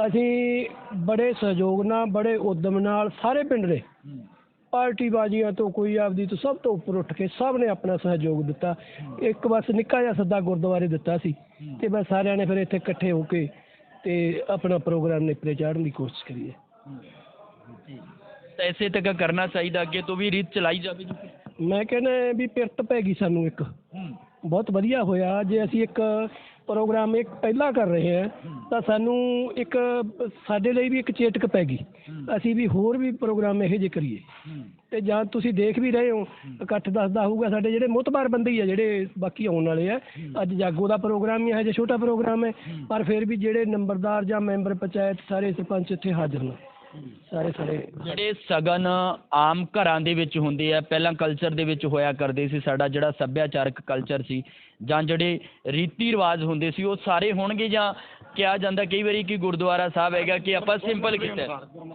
ਅਸੀਂ ਬੜੇ ਸਹਿਯੋਗ ਨਾਲ ਬੜੇ ਉਦਮ ਨਾਲ ਸਾਰੇ ਪਿੰਡ ਦੇ ਪਾਰਟੀ ਬਾਜੀਆਂ ਤੋਂ ਕੋਈ ਆਪਦੀ ਤੋਂ ਸਭ ਤੋਂ ਉੱਪਰ ਉੱਠ ਕੇ ਸਭ ਨੇ ਆਪਣਾ ਸਹਿਯੋਗ ਦਿੱਤਾ। ਇੱਕ ਬਸ ਨਿੱਕਾ ਜਿਹਾ ਸੱਦਾ ਗੁਰਦੁਆਰੇ ਦਿੱਤਾ ਸੀ ਤੇ ਬਸ ਸਾਰਿਆਂ ਨੇ ਫਿਰ ਇੱਥੇ ਇਕੱਠੇ ਹੋ ਕੇ ਤੇ ਆਪਣਾ ਪ੍ਰੋਗਰਾਮ ਨਿਪਰੇ ਚਾੜਨ ਦੀ ਕੋਸ਼ਿਸ਼ ਕਰੀ ਹੈ। ਤਾਂ ਇਸੇ ਤੱਕ ਕਰਨਾ ਚਾਹੀਦਾ ਅੱਗੇ ਤੋਂ ਵੀ ਰੀਤ ਚਲਾਈ ਜਾਵੇ ਮੈਂ ਕਹਿੰਦਾ ਵੀ ਪਿਰਤ ਪੈ ਗਈ ਸਾਨੂੰ ਇੱਕ। ਬਹੁਤ ਵਧੀਆ ਹੋਇਆ। ਜੇ ਅਸੀਂ ਇੱਕ ਪ੍ਰੋਗਰਾਮ ਇੱਕ ਪਹਿਲਾਂ ਕਰ ਰਹੇ ਹਾਂ ਤਾਂ ਸਾਨੂੰ ਇੱਕ ਸਾਡੇ ਲਈ ਵੀ ਇੱਕ ਚੇਟਕ ਪੈ ਗਈ। ਅਸੀਂ ਵੀ ਹੋਰ ਵੀ ਪ੍ਰੋਗਰਾਮ ਇਹੋ ਜਿਹੇ ਕਰੀਏ। ਤੇ ਜਾਂ ਤੁਸੀਂ ਦੇਖ ਵੀ ਰਹੇ ਹੋ ਇਕੱਠ ਦੱਸਦਾ ਹੋਊਗਾ ਸਾਡੇ ਜਿਹੜੇ ਮੁਤਬਾਰ ਬੰਦੇ ਹੀ ਆ ਜਿਹੜੇ ਬਾਕੀ ਆਉਣ ਵਾਲੇ ਆ। ਅੱਜ ਜਾਗੋ ਦਾ ਪ੍ਰੋਗਰਾਮ ਹੀ ਹੈ ਜੇ ਛੋਟਾ ਪ੍ਰੋਗਰਾਮ ਹੈ। ਪਰ ਫਿਰ ਵੀ ਜਿਹੜੇ ਨੰਬਰਦਾਰ ਜਾਂ ਮੈਂਬਰ ਪੰਚਾਇਤ ਸਾਰੇ ਸਰਪੰਚ ਇੱਥੇ ਹਾਜ਼ਰ ਨੇ। ਸਾਰੇ ਸਾਰੇ। ਜਿਹੜੇ ਸਗਨ ਆਮ ਘਰਾਂ ਦੇ ਵਿੱਚ ਹੁੰਦੇ ਆ ਪਹਿਲਾਂ ਕਲਚਰ ਦੇ ਵਿੱਚ ਹੋਇਆ ਕਰਦੇ ਸੀ ਸਾਡਾ ਜਿਹੜਾ ਸੱਭਿਆਚਾਰਕ ਕਲਚਰ ਸੀ ਜਾਂ ਜਿਹੜੇ ਰੀਤੀ ਰਿਵਾਜ ਹੁੰਦੇ ਸੀ ਉਹ ਸਾਰੇ ਹੋਣਗੇ ਜਾਂ ਕਿਹਾ ਜਾਂਦਾ ਕਈ ਵਾਰੀ ਕਿ ਗੁਰਦੁਆਰਾ ਸਾਹਿਬ ਹੈਗਾ ਕਿ ਆਪਾਂ ਸਿੰਪਲ ਕੀਤਾ।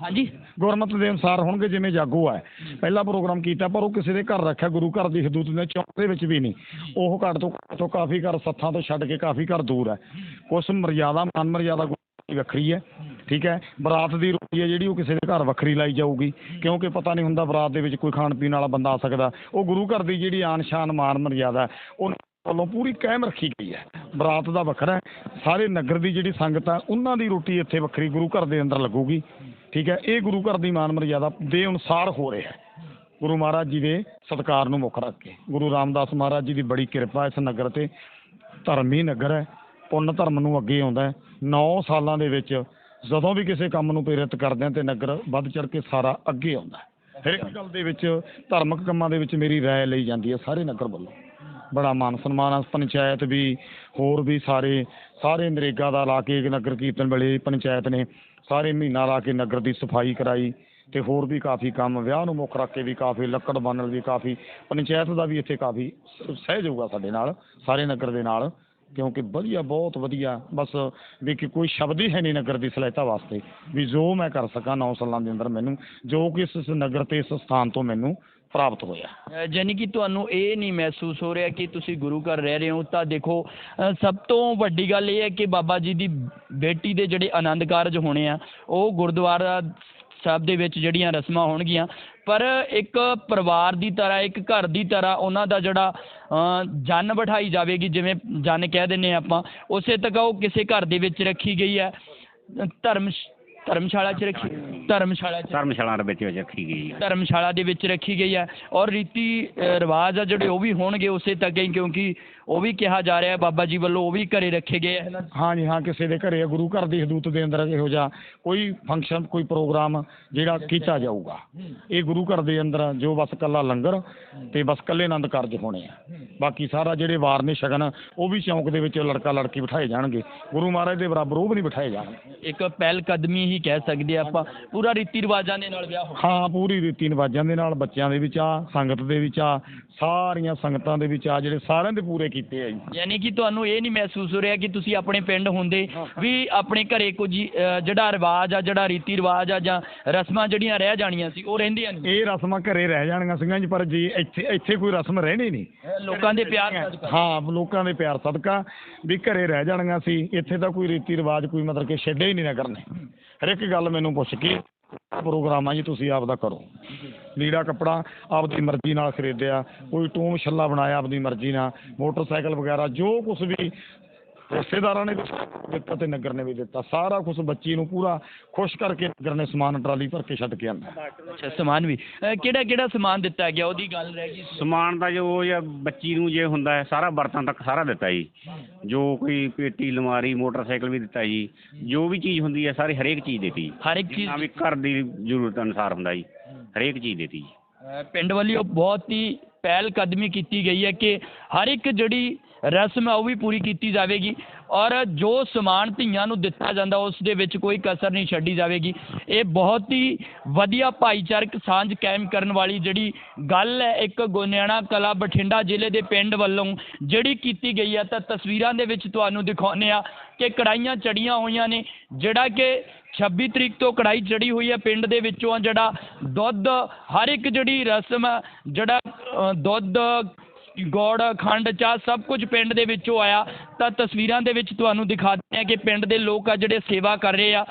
ਹਾਂਜੀ? ਗੁਰਮਤ ਦੇ ਅਨੁਸਾਰ ਹੋਣਗੇ ਜਿਵੇਂ ਜਾਗੋ ਹੈ ਪਹਿਲਾ ਪ੍ਰੋਗਰਾਮ ਕੀਤਾ ਪਰ ਉਹ ਕਿਸੇ ਦੇ ਘਰ ਰੱਖਿਆ ਗੁਰੂ ਘਰ ਦੀ ਹਦੂਦ ਦੇ ਚੌਂਕ ਦੇ ਵਿੱਚ ਵੀ ਨਹੀਂ। ਉਹ ਘੱਟ ਤੋਂ ਘੱਟ ਤੋਂ ਕਾਫੀ ਘਰ ਸੱਥਾਂ ਤੋਂ ਛੱਡ ਕੇ ਕਾਫੀ ਘਰ ਦੂਰ ਹੈ। ਕੁਛ ਮਰਜ਼ਾਦਾ ਮਾਨ ਮਰਜ਼ਾਦਾ ਗੁਰੂ ਦੀ ਵੱਖਰੀ ਹੈ। ਠੀਕ ਹੈ? ਬਰਾਤ ਦੀ ਰੋਟੀ ਹੈ ਜਿਹੜੀ ਉਹ ਕਿਸੇ ਦੇ ਘਰ ਵੱਖਰੀ ਲਾਈ ਜਾਊਗੀ। ਕਿਉਂਕਿ ਪਤਾ ਨਹੀਂ ਹੁੰਦਾ ਬਰਾਤ ਦੇ ਵਿੱਚ ਕੋਈ ਖਾਣ ਪੀਣ ਵਾਲਾ ਬੰਦਾ ਆ ਸਕਦਾ। ਉਹ ਗੁਰੂ ਘਰ ਦੀ ਜਿਹੜੀ ਆਨ ਸ਼ਾਨ ਮਾਨ ਮਰਿਆਦਾ ਹੈ, ਉਹ ਵੱਲੋਂ ਪੂਰੀ ਕਾਇਮ ਰੱਖੀ ਗਈ ਹੈ। ਬਰਾਤ ਦਾ ਵੱਖਰਾ ਸਾਰੇ ਨਗਰ ਦੀ ਜਿਹੜੀ ਸੰਗਤ ਹੈ ਉਹਨਾਂ ਦੀ ਰੋਟੀ ਇੱਥੇ ਵੱਖਰੀ ਗੁਰੂ ਘਰ ਦੇ ਅੰਦਰ ਲੱਗੂਗੀ। ਠੀਕ ਹੈ? ਇਹ ਗੁਰੂ ਘਰ ਦੀ ਮਾਨ ਮਰਿਆਦਾ ਦੇ ਅਨੁਸਾਰ ਹੋ ਰਿਹਾ ਹੈ। ਗੁਰੂ ਮਹਾਰਾਜ ਜੀ ਦੇ ਸਤਕਾਰ ਨੂੰ ਮੁੱਖ ਰੱਖ ਕੇ। ਗੁਰੂ ਰਾਮਦਾਸ ਮਹਾਰਾਜ ਜੀ ਦੀ ਬੜੀ ਕਿਰਪਾ ਇਸ ਨਗਰ ਤੇ। ਧਰਮੀ ਨਗਰ ਹੈ। ਪੁੰਨ ਧਰਮ ਨੂੰ ਅੱਗੇ ਆਉਂਦਾ ਹੈ। 9 ਸਾਲਾਂ ਦੇ ਵਿੱਚ ਜਦੋਂ ਵੀ ਕਿਸੇ ਕੰਮ ਨੂੰ ਪ੍ਰੇਰਿਤ ਕਰਦੇ ਆ ਤੇ ਨਗਰ ਵੱਧ ਚੜ ਕੇ ਸਾਰਾ ਅੱਗੇ ਆਉਂਦਾ ਹੈ। ਹਰ ਇੱਕ ਗੱਲ ਦੇ ਵਿੱਚ ਧਾਰਮਿਕ ਕੰਮਾਂ ਦੇ ਵਿੱਚ ਮੇਰੀ ਰਾਏ ਲਈ ਜਾਂਦੀ ਹੈ ਸਾਰੇ ਨਗਰ ਵੱਲੋਂ। ਬੜਾ ਮਾਨ ਸਨਮਾਨ ਆ, ਪੰਚਾਇਤ ਵੀ, ਹੋਰ ਵੀ ਸਾਰੇ ਸਾਰੇ ਨਰੇਗਾ ਦਾ ਲਾ ਕੇ ਨਗਰ ਕੀਰਤਨ ਵੇਲੇ ਪੰਚਾਇਤ ਨੇ ਸਾਰੇ ਮਹੀਨਾ ਲਾ ਕੇ ਨਗਰ ਦੀ ਸਫ਼ਾਈ ਕਰਾਈ ਤੇ ਹੋਰ ਵੀ ਕਾਫੀ ਕੰਮ, ਵਿਆਹ ਨੂੰ ਮੁੱਖ ਰੱਖ ਕੇ ਵੀ ਕਾਫੀ, ਲੱਕੜ ਬੰਨਣ ਵੀ ਕਾਫੀ, ਪੰਚਾਇਤ ਦਾ ਵੀ ਇੱਥੇ ਕਾਫੀ ਸ- ਸਹਿਯੋਗ ਆ ਸਾਡੇ ਨਾਲ, ਸਾਰੇ ਨਗਰ ਦੇ ਨਾਲ। ਕਿਉਂਕਿ ਵਧੀਆ ਬਹੁਤ ਵਧੀਆ। ਬਸ ਵੀ ਕਿ ਕੋਈ ਸ਼ਬਦ ਹੀ ਹੈ ਨਹੀਂ ਨਗਰ ਦੀ ਸਲਾਹਤਾ ਵਾਸਤੇ। ਵੀ ਜੋ ਮੈਂ ਕਰ ਸਕਾਂ 9 ਸਾਲਾਂ ਦੇ ਅੰਦਰ ਮੈਨੂੰ ਜੋ ਕਿ ਇਸ ਨਗਰ ਤੇ ਇਸ ਸਥਾਨ ਤੋਂ ਮੈਨੂੰ ਪ੍ਰਾਪਤ ਹੋਇਆ। ਅ, ਜਾਣੀ ਕਿ ਤੁਹਾਨੂੰ ਇਹ ਨਹੀਂ ਮਹਿਸੂਸ ਹੋ ਰਿਹਾ ਕਿ ਤੁਸੀਂ ਗੁਰੂ ਘਰ ਰਹਿ ਰਹੇ ਹੋ ਤਾਂ ਦੇਖੋ ਅ, ਸਭ ਤੋਂ ਵੱਡੀ ਗੱਲ ਇਹ ਹੈ ਕਿ ਬਾਬਾ ਜੀ ਦੀ ਬੇਟੀ ਦੇ ਜਿਹੜੇ ਆਨੰਦ ਕਾਰਜ ਹੋਣੇ ਆ ਉਹ ਗੁਰਦੁਆਰਾ ਸਾਹਿਬ ਦੇ ਵਿੱਚ ਜਿਹੜੀਆਂ ਰਸਮਾਂ ਹੋਣਗੀਆਂ ਪਰ ਇੱਕ ਪਰਿਵਾਰ ਦੀ ਤਰ੍ਹਾਂ ਇੱਕ ਘਰ ਦੀ ਤਰ੍ਹਾਂ ਉਹਨਾਂ ਦਾ ਜਿਹੜਾ ਜਨ ਬਿਠਾਈ ਜਾਵੇਗੀ ਜਿਵੇਂ ਜਨ ਕਹਿ ਦਿੰਨੇ ਆਪਾਂ ਉਸੇ ਤੱਕ ਉਹ ਕਿਸੇ ਘਰ ਦੇ ਵਿੱਚ ਰੱਖੀ ਗਈ ਹੈ। ਧਰਮ ਧਰਮਸ਼ਾਲਾ 'ਚ ਰੱਖੀ ਧਰਮਸ਼ਾਲਾ 'ਚ। ਧਰਮਸ਼ਾਲਾ ਦੇ ਵਿੱਚ ਰੱਖੀ ਗਈ ਹੈ। ਧਰਮਸ਼ਾਲਾ ਦੇ ਵਿੱਚ ਰੱਖੀ ਗਈ ਹੈ। ਔਰ ਰੀਤੀ ਰਿਵਾਜ ਆ ਜਿਹੜੇ ਉਹ ਵੀ ਹੋਣਗੇ ਉਸੇ ਤੱਕ ਹੀ ਕਿਉਂਕਿ ਉਹ ਵੀ ਕਿਹਾ ਜਾ ਰਿਹਾ ਬਾਬਾ ਜੀ ਵੱਲੋਂ ਉਹ ਵੀ ਘਰੇ ਰੱਖੇ ਗਏ ਹਾਂਜੀ ਹਾਂ ਕਿਸੇ ਦੇ ਘਰੇ ਗੁਰੂ ਘਰ ਦੀ ਹਦੂਤ ਦੇ ਅੰਦਰ ਇਹੋ ਜਿਹਾ ਕੋਈ ਫੰਕਸ਼ਨ ਕੋਈ ਪ੍ਰੋਗਰਾਮ ਜਿਹੜਾ ਕੀਤਾ ਜਾਊਗਾ। ਇਹ ਗੁਰੂ ਘਰ ਦੇ ਅੰਦਰ ਜੋ ਬਸ ਕੱਲਾ ਲੰਗਰ ਤੇ ਬਸ ਕੱਲੇ ਆਨੰਦ ਕਾਰਜ ਹੋਣੇ ਆ। ਬਾਕੀ ਸਾਰਾ ਜਿਹੜੇ ਵਾਰ ਨੇ ਸ਼ਗਨ ਉਹ ਵੀ ਚੌਂਕ ਦੇ ਵਿੱਚ ਲੜਕਾ ਲੜਕੀ ਬਿਠਾਏ ਜਾਣਗੇ। ਗੁਰੂ ਮਹਾਰਾਜ ਦੇ ਬਰਾਬਰ ਉਹ ਵੀ ਨਹੀਂ ਬਿਠਾਏ ਜਾਣਗੇ। ਇੱਕ ਪਹਿਲ ਕਦਮੀ ਹੀ ਕਹਿ ਸਕਦੇ ਆ ਆਪਾਂ ਪੂਰਾ ਰੀਤੀ ਰਿਵਾਜਾਂ ਦੇ ਨਾਲ ਵਿਆਹ ਹੋ ਹਾਂ ਪੂਰੀ ਰੀਤੀ ਨਿਵਾਜਾਂ ਦੇ ਨਾਲ ਬੱਚਿਆਂ ਦੇ ਵਿੱਚ ਆ ਸੰਗਤ ਦੇ ਵਿੱਚ ਆ ਸਾਰੀਆਂ ਸੰਗਤਾਂ ਦੇ ਵਿੱਚ ਆ ਜਿਹੜੇ ਸਾਰਿਆਂ ਦੇ ਪੂਰੇ ਕੀਤੇ ਆ ਜੀ। ਯਾਨੀ ਕਿ ਤੁਹਾਨੂੰ ਇਹ ਨਹੀਂ ਮਹਿਸੂਸ ਹੋ ਰਿਹਾ ਕਿ ਤੁਸੀਂ ਆਪਣੇ ਪਿੰਡ ਹੁੰਦੇ ਵੀ ਆਪਣੇ ਘਰੇ ਕੁਝ ਅ, ਜਿਹੜਾ ਰਿਵਾਜ ਆ ਜਿਹੜਾ ਰੀਤੀ ਰਿਵਾਜ ਆ ਜਾਂ ਰਸਮਾਂ ਜਿਹੜੀਆਂ ਰਹਿ ਜਾਣੀਆਂ ਸੀ ਉਹ ਰਹਿੰਦੀਆਂ ਨਹੀਂ। ਇਹ ਰਸਮਾਂ ਘਰੇ ਰਹਿ ਜਾਣੀਆਂ ਸੀਗੀਆਂ ਜੀ ਪਰ ਜੀ ਇੱਥੇ ਇੱਥੇ ਕੋਈ ਰਸਮ ਰਹਿਣੀ ਨਹੀਂ। ਅ, ਲੋਕਾਂ ਦੇ ਪਿਆਰ ਸਦਕਾ। ਹਾਂ ਲੋਕਾਂ ਦੇ ਪਿਆਰ ਸਦਕਾ ਵੀ ਘਰੇ ਰਹਿ ਜਾਣੀਆਂ ਸੀ ਇੱਥੇ ਤਾਂ ਕੋਈ ਰੀਤੀ ਰਿਵਾਜ ਕੋਈ ਮਤਲਬ ਕਿ ਛੱਡੇ ਹੀ ਨਹੀਂ ਨਾ ਕਰਨੇ। ਹਰ ਇੱਕ ਗੱਲ ਮੈਨੂੰ ਪੁੱਛ ਕੇ ਪ੍ਰੋਗਰਾਮ ਆ ਜੀ ਤੁਸੀਂ ਆਪ ਦਾ ਕਰੋ। ਲੀੜਾ ਕੱਪੜਾ ਆਪਦੀ ਮਰਜ਼ੀ ਨਾਲ ਖਰੀਦਿਆ ਕੋਈ ਟੂਮ ਛੱਲਾ ਬਣਾਇਆ ਆਪਦੀ ਮਰਜ਼ੀ ਨਾਲ ਮੋਟਰਸਾਈਕਲ ਵਗੈਰਾ ਜੋ ਕੁਝ ਵੀ ਰਿਸ਼ਤੇਦਾਰਾਂ ਨੇ ਵੀ ਦਿੱਤਾ ਤੇ ਨਗਰ ਨੇ ਵੀ ਦਿੱਤਾ ਸਾਰਾ ਕੁਝ ਬੱਚੀ ਨੂੰ ਪੂਰਾ ਖੁਸ਼ ਕਰਕੇ ਨਗਰ ਨੇ ਸਮਾਨ ਟਰਾਲੀ ਭਰ ਕੇ ਛੱਡ ਕੇ ਆਂਦਾ। ਅੱਛਾ ਸਮਾਨ ਵੀ। ਕਿਹੜਾ ਕਿਹੜਾ ਸਮਾਨ ਦਿੱਤਾ ਗਿਆ? ਉਹਦੀ ਗੱਲ ਰਹਿ ਗਈ ਸਮਾਨ ਦਾ ਜੋ ਜਾਂ ਬੱਚੀ ਨੂੰ ਜੇ ਹੁੰਦਾ ਹੈ ਸਾਰਾ ਬਰਤਨ ਤੱਕ ਸਾਰਾ ਦਿੱਤਾ ਜੀ। ਜੋ ਕੋਈ ਪੇਟੀ ਲਮਾਰੀ ਮੋਟਰਸਾਈਕਲ ਵੀ ਦਿੱਤਾ ਜੀ। ਜੋ ਵੀ ਚੀਜ਼ ਹੁੰਦੀ ਹੈ ਸਾਰੀ ਹਰੇਕ ਚੀਜ਼ ਦਿੱਤੀ। ਹਰ ਇੱਕ ਚੀਜ਼ ਵੀ ਘਰ ਦੀ ਜ਼ਰੂਰਤ ਅਨੁਸਾਰ ਹੁੰਦਾ ਜੀ। ਹਰੇਕ ਚੀਜ਼ ਦਿੱਤੀ ਜੀ ਪਿੰਡ ਵੱਲੋਂ ਬਹੁਤ ਹੀ ਪਹਿਲ ਕਦਮੀ ਕੀਤੀ ਗਈ ਹੈ ਕਿ ਹਰ ਇੱਕ ਜਿਹੜੀ ਰਸਮ ਹੈ ਉਹ ਵੀ ਪੂਰੀ ਕੀਤੀ ਜਾਵੇਗੀ ਔਰ ਜੋ ਸਮਾਨ ਧੀਆਂ ਨੂੰ ਦਿੱਤਾ ਜਾਂਦਾ, ਉਸ ਦੇ ਵਿੱਚ ਕੋਈ ਕਸਰ ਨਹੀਂ ਛੱਡੀ ਜਾਵੇਗੀ। ਇਹ ਬਹੁਤ ਹੀ ਵਧੀਆ ਭਾਈਚਾਰਕ ਸਾਂਝ ਕਾਇਮ ਕਰਨ ਵਾਲੀ ਜਿਹੜੀ ਗੱਲ ਹੈ, ਇੱਕ ਗੋਨਿਆਣਾ ਕਲਾ ਬਠਿੰਡਾ ਜ਼ਿਲ੍ਹੇ ਦੇ ਪਿੰਡ ਵੱਲੋਂ ਜਿਹੜੀ ਕੀਤੀ ਗਈ ਹੈ, ਤਾਂ ਤਸਵੀਰਾਂ ਦੇ ਵਿੱਚ ਤੁਹਾਨੂੰ ਦਿਖਾਉਂਦੇ ਆ ਕਿ ਕੜਾਈਆਂ ਚੜੀਆਂ ਹੋਈਆਂ ਨੇ, ਜਿਹੜਾ ਕਿ 26 ਤਰੀਕ ਤੋਂ ਕੜਾਈ ਚੜੀ ਹੋਈ ਹੈ ਪਿੰਡ ਦੇ ਵਿੱਚੋਂ ਆ ਜਿਹੜਾ ਦੁੱਧ, ਹਰ ਇੱਕ ਜਿਹੜੀ ਰਸਮ, ਜਿਹੜਾ ਦੁੱਧ, ਗੋੜ, ਖੰਡ, ਚਾਹ ਸਭ ਕੁਝ ਪਿੰਡ ਦੇ ਵਿੱਚੋਂ ਆਇਆ। ਤਾਂ ਤਸਵੀਰਾਂ ਦੇ ਵਿੱਚ ਤੁਹਾਨੂੰ ਦਿਖਾ ਦਿੰਦੇ ਆ ਕਿ ਪਿੰਡ ਦੇ ਲੋਕ ਆ ਜਿਹੜੇ ਸੇਵਾ ਕਰ ਰਹੇ ਆ।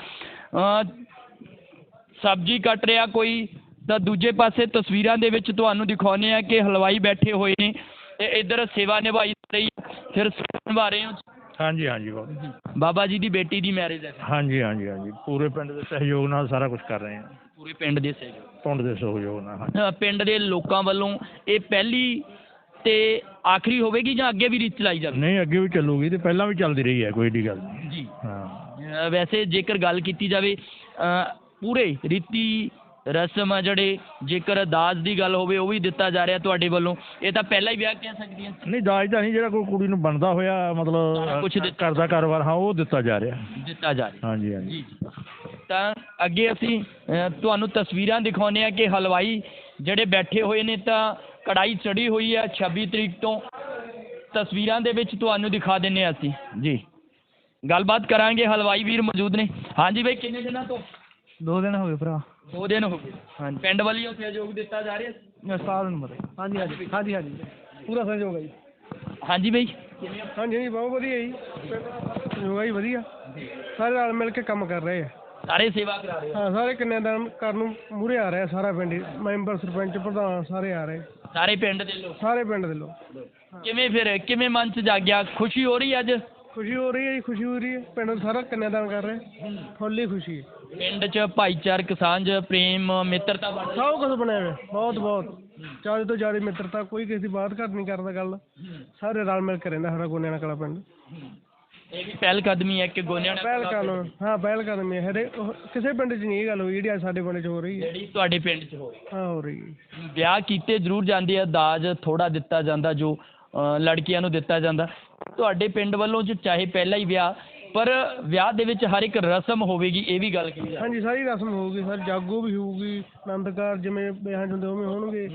ਸਬਜ਼ੀ ਕੱਟ ਰਿਹਾ ਕੋਈ, ਤਾਂ ਦੂਜੇ ਪਾਸੇ ਤਸਵੀਰਾਂ ਦੇ ਵਿੱਚ ਤੁਹਾਨੂੰ ਦਿਖਾਉਂਦੇ ਆ ਕਿ ਹਲਵਾਈ ਬੈਠੇ ਹੋਏ ਨੇ ਤੇ ਇੱਧਰ ਸੇਵਾ ਨਿਭਾਈ ਰਹੀ ਹੈ। ਫਿਰ ਨਿਭਾ ਰਹੇ ਹੋ। ਹਾਂਜੀ ਹਾਂਜੀ ਬਾਬਾ ਬਾਬਾ ਜੀ ਦੀ ਬੇਟੀ ਦੀ ਮੈਰਿਜ ਹੈ। ਹਾਂਜੀ ਹਾਂਜੀ ਹਾਂਜੀ। ਪੂਰੇ ਪਿੰਡ ਦੇ ਸਹਿਯੋਗ ਨਾਲ ਸਾਰਾ ਕੁਝ ਕਰ ਰਹੇ ਹਾਂ। ਪੂਰੇ ਪਿੰਡ ਦੇ ਸਹਿਯੋਗ ਪਿੰਡ ਦੇ ਸਹਿਯੋਗ ਨਾਲ ਹਾਂਜੀ। ਅ, ਪਿੰਡ ਦੇ ਲੋਕਾਂ ਵੱਲੋਂ ਇਹ ਪਹਿਲੀ ਤੇ ਆਖਰੀ ਹੋਵੇਗੀ ਜਾਂ ਅੱਗੇ ਵੀ ਰੀਤ ਚਲਾਈ ਜਾਵੇ? ਨਹੀਂ ਅੱਗੇ ਵੀ ਚੱਲੂਗੀ ਤੇ ਪਹਿਲਾਂ ਵੀ ਚੱਲਦੀ ਰਹੀ ਹੈ ਕੋਈ ਏਡੀ ਗੱਲ ਨਹੀਂ। ਜੀ। ਹਾਂ। ਅ, ਵੈਸੇ ਜੇਕਰ ਗੱਲ ਕੀਤੀ ਜਾਵੇ ਅ, ਪੂਰੇ ਰੀਤੀ ਰਸਮ ਆ ਜਿਹੜੇ ਜੇਕਰ ਦਾਜ ਦੀ ਗੱਲ ਹੋਵੇ ਉਹ ਵੀ ਦਿੱਤਾ ਜਾ ਰਿਹਾ ਤੁਹਾਡੇ ਵੱਲੋਂ। ਇਹ ਤਾਂ ਪਹਿਲਾਂ ਹੀ ਵਿਆਹ ਕਹਿ ਸਕਦੀਆਂ ਨਹੀਂ ਦਾਜ ਤਾਂ ਨਹੀਂ ਜਿਹੜਾ ਕੋਈ ਕੁੜੀ ਨੂੰ ਬਣਦਾ ਹੋਇਆ ਮਤਲਬ ਕੁਛ ਦਿੱਤਾ। ਕਰਦਾ ਕਾਰੋਬਾਰ ਹਾਂ ਉਹ ਦਿੱਤਾ ਜਾ ਰਿਹਾ। ਦਿੱਤਾ ਜਾ ਰਿਹਾ। ਹਾਂਜੀ ਹਾਂਜੀ। ਜੀ ਜੀ। ਤਾਂ ਅੱਗੇ ਅਸੀਂ ਤੁਹਾਨੂੰ ਤਸਵੀਰਾਂ ਦਿਖਾਉਂਦੇ ਆ ਕਿ ਹਲਵਾਈ ਜਿਹੜੇ ਬੈਠੇ ਹੋਏ ਨੇ ਤਾਂ ਕੜਾਈ ਚੜੀ ਹੋਈ ਹੈ 26 ਤਰੀਕ ਤੋਂ। ਤਸਵੀਰਾਂ ਦੇ ਵਿੱਚ ਤੁਹਾਨੂੰ ਦਿਖਾ ਦਿੰਨੇ ਆ ਅਸੀਂ। ਜੀ। ਗੱਲਬਾਤ ਕਰਾਂਗੇ ਹਲਵਾਈ ਵੀਰ ਮੌਜੂਦ ਨੇ। ਹਾਂਜੀ ਬਈ ਕਿੰਨੇ ਦਿਨਾਂ ਤੋਂ? ਦੋ ਦਿਨ ਹੋ ਗਏ ਭਰਾ। ਦੋ ਦਿਨ ਹੋ ਗਏ। ਹਾਂਜੀ। ਪਿੰਡ ਵੱਲੋਂ ਸਹਿਯੋਗ ਦਿੱਤਾ ਜਾ ਰਿਹਾ ਸਾਲ ਨੂੰ ਮਰੇ ਹਾਂਜੀ ਹਾਂਜੀ। ਹਾਂਜੀ ਹਾਂਜੀ ਪੂਰਾ ਸਹਿਯੋਗ ਹੈ ਜੀ। ਹਾਂਜੀ ਬਈ। ਹਾਂਜੀ ਹਾਂਜੀ ਬਹੁਤ ਵਧੀਆ ਜੀ। ਸਹਿਯੋਗ ਹੈ ਜੀ ਵਧੀਆ। ਸਾਰੇ ਨਾਲ ਮਿਲ ਕੇ ਕੰਮ ਕਰ ਰਹੇ ਆ। ਸਾਰੇ ਸੇਵਾ ਕਰਾ ਰਹੇ ਹੋ ਹਾਂ ਸਾਰੇ ਕੰਨਿਆਦਾਨ ਕਰਨ ਨੂੰ ਮੂਹਰੇ ਆ ਰਿਹਾ ਸਾਰਾ ਪਿੰਡ ਹੀ। ਮੈਂਬਰ ਸਰਪੰਚ ਪ੍ਰਧਾਨ ਸਾਰੇ ਆ ਰਹੇ। ਸਾਰੇ ਪਿੰਡ ਦੇ ਲੋਕ। ਸਾਰੇ ਪਿੰਡ ਦੇ ਲੋਕ। ਕਿਵੇਂ ਫਿਰ ਕਿਵੇਂ ਮਨ ਚ ਜਾਗਿਆ? ਖੁਸ਼ੀ ਹੋ ਰਹੀ ਅੱਜ? ਖੁਸ਼ੀ ਹੋ ਰਹੀ ਹੈ ਜੀ ਖੁਸ਼ੀ ਹੋ ਰਹੀ ਹੈ। ਪਿੰਡ ਸਾਰਾ ਕੰਨਿਆਦਾਨ ਕਰ ਰਿਹਾ ਫੁੱਲੀ ਖੁਸ਼ੀ ਹੈ। ਪਿੰਡ ਚ ਭਾਈਚਾਰਕ ਸਾਂਝ ਪ੍ਰੇਮ ਮਿੱਤਰਤਾ ਬਣ। ਸਭ ਕੁਝ ਬਣਿਆ ਹੋਇਆ ਬਹੁਤ ਬਹੁਤ। ਜ਼ਿਆਦਾ ਤੋਂ ਜ਼ਿਆਦਾ ਮਿੱਤਰਤਾ ਕੋਈ ਕਿਸੇ ਦੀ ਬਾਤ ਘੱਟ ਨਹੀਂ ਕਰਦਾ ਗੱਲ। ਸਾਰੇ ਰਲ ਮਿਲ ਕੇ ਰਹਿੰਦਾ ਸਾਡਾ ਗੋਨਿਆਣਾ ਕਲਾ ਪਿੰਡ। ਇਹ ਵੀ ਪਹਿਲ ਕਦਮੀ ਹੈ ਕਿ ਗੋਨਿਆਣਾ ਪਹਿਲ ਕਦਮ ਹਾਂ ਪਹਿਲ ਕਦਮ ਹੈ। ਹਰੇ ਉਹ- ਕਿਸੇ ਪਿੰਡ 'ਚ ਨਹੀਂ ਇਹ ਗੱਲ ਹੋਈ ਜਿਹੜੀ ਅੱਜ ਸਾਡੇ ਪਿੰਡ 'ਚ ਹੋ ਰਹੀ ਹੈ। ਜਿਹੜੀ ਤੁਹਾਡੇ ਪਿੰਡ ਚ ਹੋਈ ਹਾਂ। ਹੋ ਰਹੀ ਹੈ। ਵਿਆਹ ਕੀਤੇ ਜ਼ਰੂਰ ਜਾਂਦੇ ਆ ਦਾਜ ਥੋੜਾ ਦਿੱਤਾ ਜਾਂਦਾ ਜੋ ਅ, ਲੜਕੀਆਂ ਨੂੰ ਦਿੱਤਾ ਜਾਂਦਾ। ਤੁਹਾਡੇ ਪਿੰਡ ਵੱਲੋਂ ਜੋ ਚਾਹੇ ਪਹਿਲਾਂ ਹੀ ਵਿਆਹ ਪਰ ਵਿਆਹ ਦੇ ਵਿੱਚ ਹਰ ਇੱਕ ਰਸਮ ਹੋਵੇਗੀ ਇਹ ਵੀ ਗੱਲ ਕਹੀ ਜਾ ਹਾਂਜੀ ਸਾਰੀ ਰਸਮ ਹੋਊਗੀ ਸਰ ਜਾਗੋ ਵੀ ਹੋਊਗੀ ਆਨੰਦਕਾਰ ਜਿਵੇਂ ਵਿਆਹਾਂ 'ਚ ਹੁੰਦੇ ਉਵੇਂ ਹੋਣਗੇ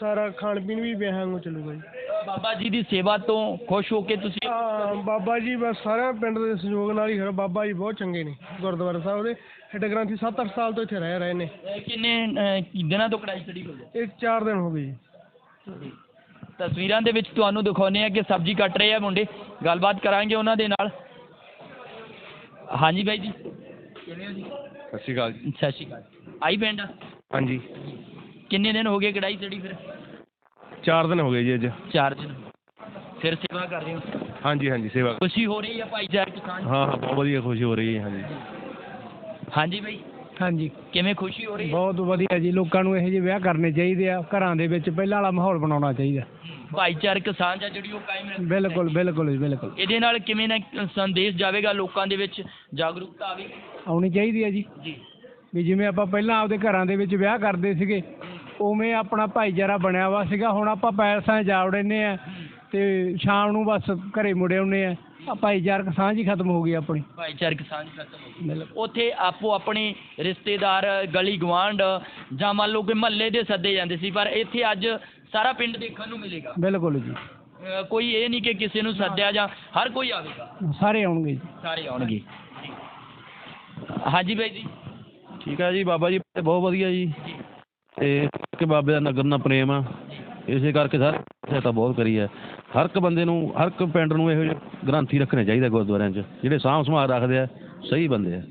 ਸਾਰਾ ਖਾਣ ਪੀਣ ਵੀ ਵਿਆਹਾਂ ਨੂੰ ਚੱਲੂਗਾ ਜੀ। ਬਾਬਾ ਜੀ ਦੀ ਸੇਵਾ ਤੋਂ ਖੁਸ਼ ਹੋ ਕੇ ਤੁਸੀਂ ਹਾਂ ਬਾਬਾ ਜੀ ਬਸ ਸਾਰਿਆਂ ਪਿੰਡ ਦੇ ਸਹਿਯੋਗ ਨਾਲ ਹੀ ਹੋਇਆ ਬਾਬਾ ਜੀ ਬਹੁਤ ਚੰਗੇ ਨੇ ਗੁਰਦੁਆਰਾ ਸਾਹਿਬ ਦੇ ਹੈਡ ਗ੍ਰੰਥੀ 7-8 ਸਾਲ ਤੋਂ ਇੱਥੇ ਰਹਿ ਰਹੇ ਨੇ। ਅ, ਕਿੰਨੇ ਦਿਨਾਂ ਤੋਂ ਕੜਾਈ ਚੜੀ ਹੋਈ ਹੈ ਇਹ 4 ਦਿਨ ਹੋ ਗਏ ਜੀ। ਤਸਵੀਰਾਂ ਦੇ ਵਿੱਚ ਤੁਹਾਨੂੰ ਦਿਖਾਉਂਦੇ ਆ ਕਿ ਸਬਜ਼ੀ ਕੱਟ ਰਹੇ ਆ ਮੁੰਡੇ। ਗੱਲਬਾਤ ਕਰਾਂਗੇ ਉਹਨਾਂ ਦੇ ਨਾਲ। ਹਾਂਜੀ ਬਾਈ ਜੀ। ਕਿਵੇਂ ਹੋ ਜੀ? ਸਤਿ ਸ਼੍ਰੀ ਅਕਾਲ ਜੀ। ਸਤਿ ਸ਼੍ਰੀ ਅਕਾਲ। ਆਈ ਪਿੰਡ? ਹਾਂਜੀ। ਕਿੰਨੇ ਦਿਨ ਹੋ ਗਏ ਕੜਾਈ ਚੜੀ ਫਿਰ? 4 ਦਿਨ ਹੋ ਗਏ ਜੀ ਅੱਜ। ਚਾਰ ਦਿਨ। ਫਿਰ ਸੇਵਾ ਕਰ ਰਹੇ ਹੋ? ਹਾਂਜੀ ਹਾਂਜੀ ਸੇਵਾ ਖੁਸ਼ੀ ਹੋ ਰਹੀ ਹੈ ਭਾਈਚਾਰਕ ਕਿਸਾਨ ਹਾਂ ਹਾਂ ਬਹੁਤ ਵਧੀਆ ਖੁਸ਼ੀ ਹੋ ਰਹੀ ਹੈ ਹਾਂਜੀ। ਹਾਂਜੀ ਬਾਈ। ਹਾਂਜੀ। ਕਿਵੇਂ ਖੁਸ਼ੀ ਹੋ ਰਹੀ ਹੈ? ਬਹੁਤ ਵਧੀਆ ਜੀ। ਲੋਕਾਂ ਨੂੰ ਇਹੋ ਜਿਹੇ ਵਿਆਹ ਕਰਨੇ ਚਾਹੀਦੇ ਆ। ਘਰਾਂ ਦੇ ਵਿੱਚ ਪਹਿਲਾਂ ਵਾਲਾ ਮਾਹੌਲ ਬਣਾਉਣਾ ਚਾਹੀਦਾ। ਭਾਈਚਾਰਕ ਸਾਂਝ ਆ ਜਿਹੜੀ ਉਹ ਕਾਇਮ ਰੱਖਣੀ ਬਿਲਕੁਲ ਬਿਲਕੁਲ ਜੀ ਬਿਲਕੁਲ। ਇਹਦੇ ਨਾਲ ਕਿਵੇਂ ਨਾ ਸੰਦੇਸ਼ ਜਾਵੇਗਾ ਲੋਕਾਂ ਦੇ ਵਿੱਚ ਜਾਗਰੂਕਤਾ ਆਵੇਗੀ? ਆਉਣੀ ਚਾਹੀਦੀ ਹੈ ਜੀ। ਜੀ। ਵੀ ਜਿਵੇਂ ਆਪਾਂ ਪਹਿਲਾਂ ਆਪਦੇ ਘਰਾਂ ਦੇ ਵਿੱਚ ਵਿਆਹ ਕਰਦੇ ਸੀਗੇ ਉਵੇਂ ਆਪਣਾ ਭਾਈਚਾਰਾ ਬਣਿਆ ਵਾ ਸੀਗਾ। ਹੁਣ ਆਪਾਂ ਪੈਲਸਾਂ 'ਚ ਜਾ ਵੜਨੇ ਆ। ਤੇ ਸ਼ਾਮ ਨੂੰ ਬਸ ਘਰੇ ਮੁੜੇ ਆਉਂਦੇ ਆ। ਆ ਭਾਈਚਾਰਕ ਸਾਂਝ ਹੀ ਖਤਮ ਹੋ ਗਈ ਆਪਣੀ। ਭਾਈਚਾਰਕ ਸਾਂਝ ਖਤਮ ਹੋ ਗਈ। ਉੱਥੇ ਆਪੋ ਆਪਣੇ ਰਿਸ਼ਤੇਦਾਰ ਗਲੀ ਗਵਾਂਢ ਜਾਂ ਮੰਨ ਲਓ ਕਿ ਮਹੱਲੇ ਦੇ ਸੱਦੇ ਜਾਂਦੇ ਸੀ ਪਰ ਇੱਥੇ ਅੱਜ ਸਾਰਾ ਪਿੰਡ ਦੇਖਣ ਨੂੰ ਮਿਲੇਗਾ। ਬਿਲਕੁਲ ਜੀ। ਕੋਈ ਇਹ ਨਹੀਂ ਕਿ ਕਿਸੇ ਨੂੰ ਸੱਦਿਆ ਜਾਂ ਹਰ ਕੋਈ ਆਵੇਗਾ। ਸਾਰੇ ਆਉਣਗੇ ਜੀ। ਸਾਰੇ ਆਉਣਗੇ। ਹਾਂਜੀ ਬਾਈ ਜੀ। ਠੀਕ ਹੈ ਜੀ ਬਾਬਾ ਜੀ ਬਹੁਤ ਵਧੀਆ ਜੀ। ਤੇ ਕਿ ਬਾਬੇ ਦਾ ਨਗਰ ਨਾਲ ਪ੍ਰੇਮ ਆ। ਇਸੇ ਕਰਕੇ ਸਰ ਸਹਾਇਤਾ ਬਹੁਤ ਕਰੀ ਹੈ। ਹਰ ਇੱਕ ਬੰਦੇ ਨੂੰ, ਹਰ ਇੱਕ ਪਿੰਡ ਨੂੰ ਇਹੋ ਜਿਹੇ ਗ੍ਰੰਥੀ ਰੱਖਣੇ ਚਾਹੀਦੇ ਗੁਰਦੁਆਰਿਆਂ 'ਚ, ਜਿਹੜੇ ਸਾਂਭ ਸੰਭਾਲ ਰੱਖਦੇ ਆ, ਸਹੀ ਬੰਦੇ ਆ।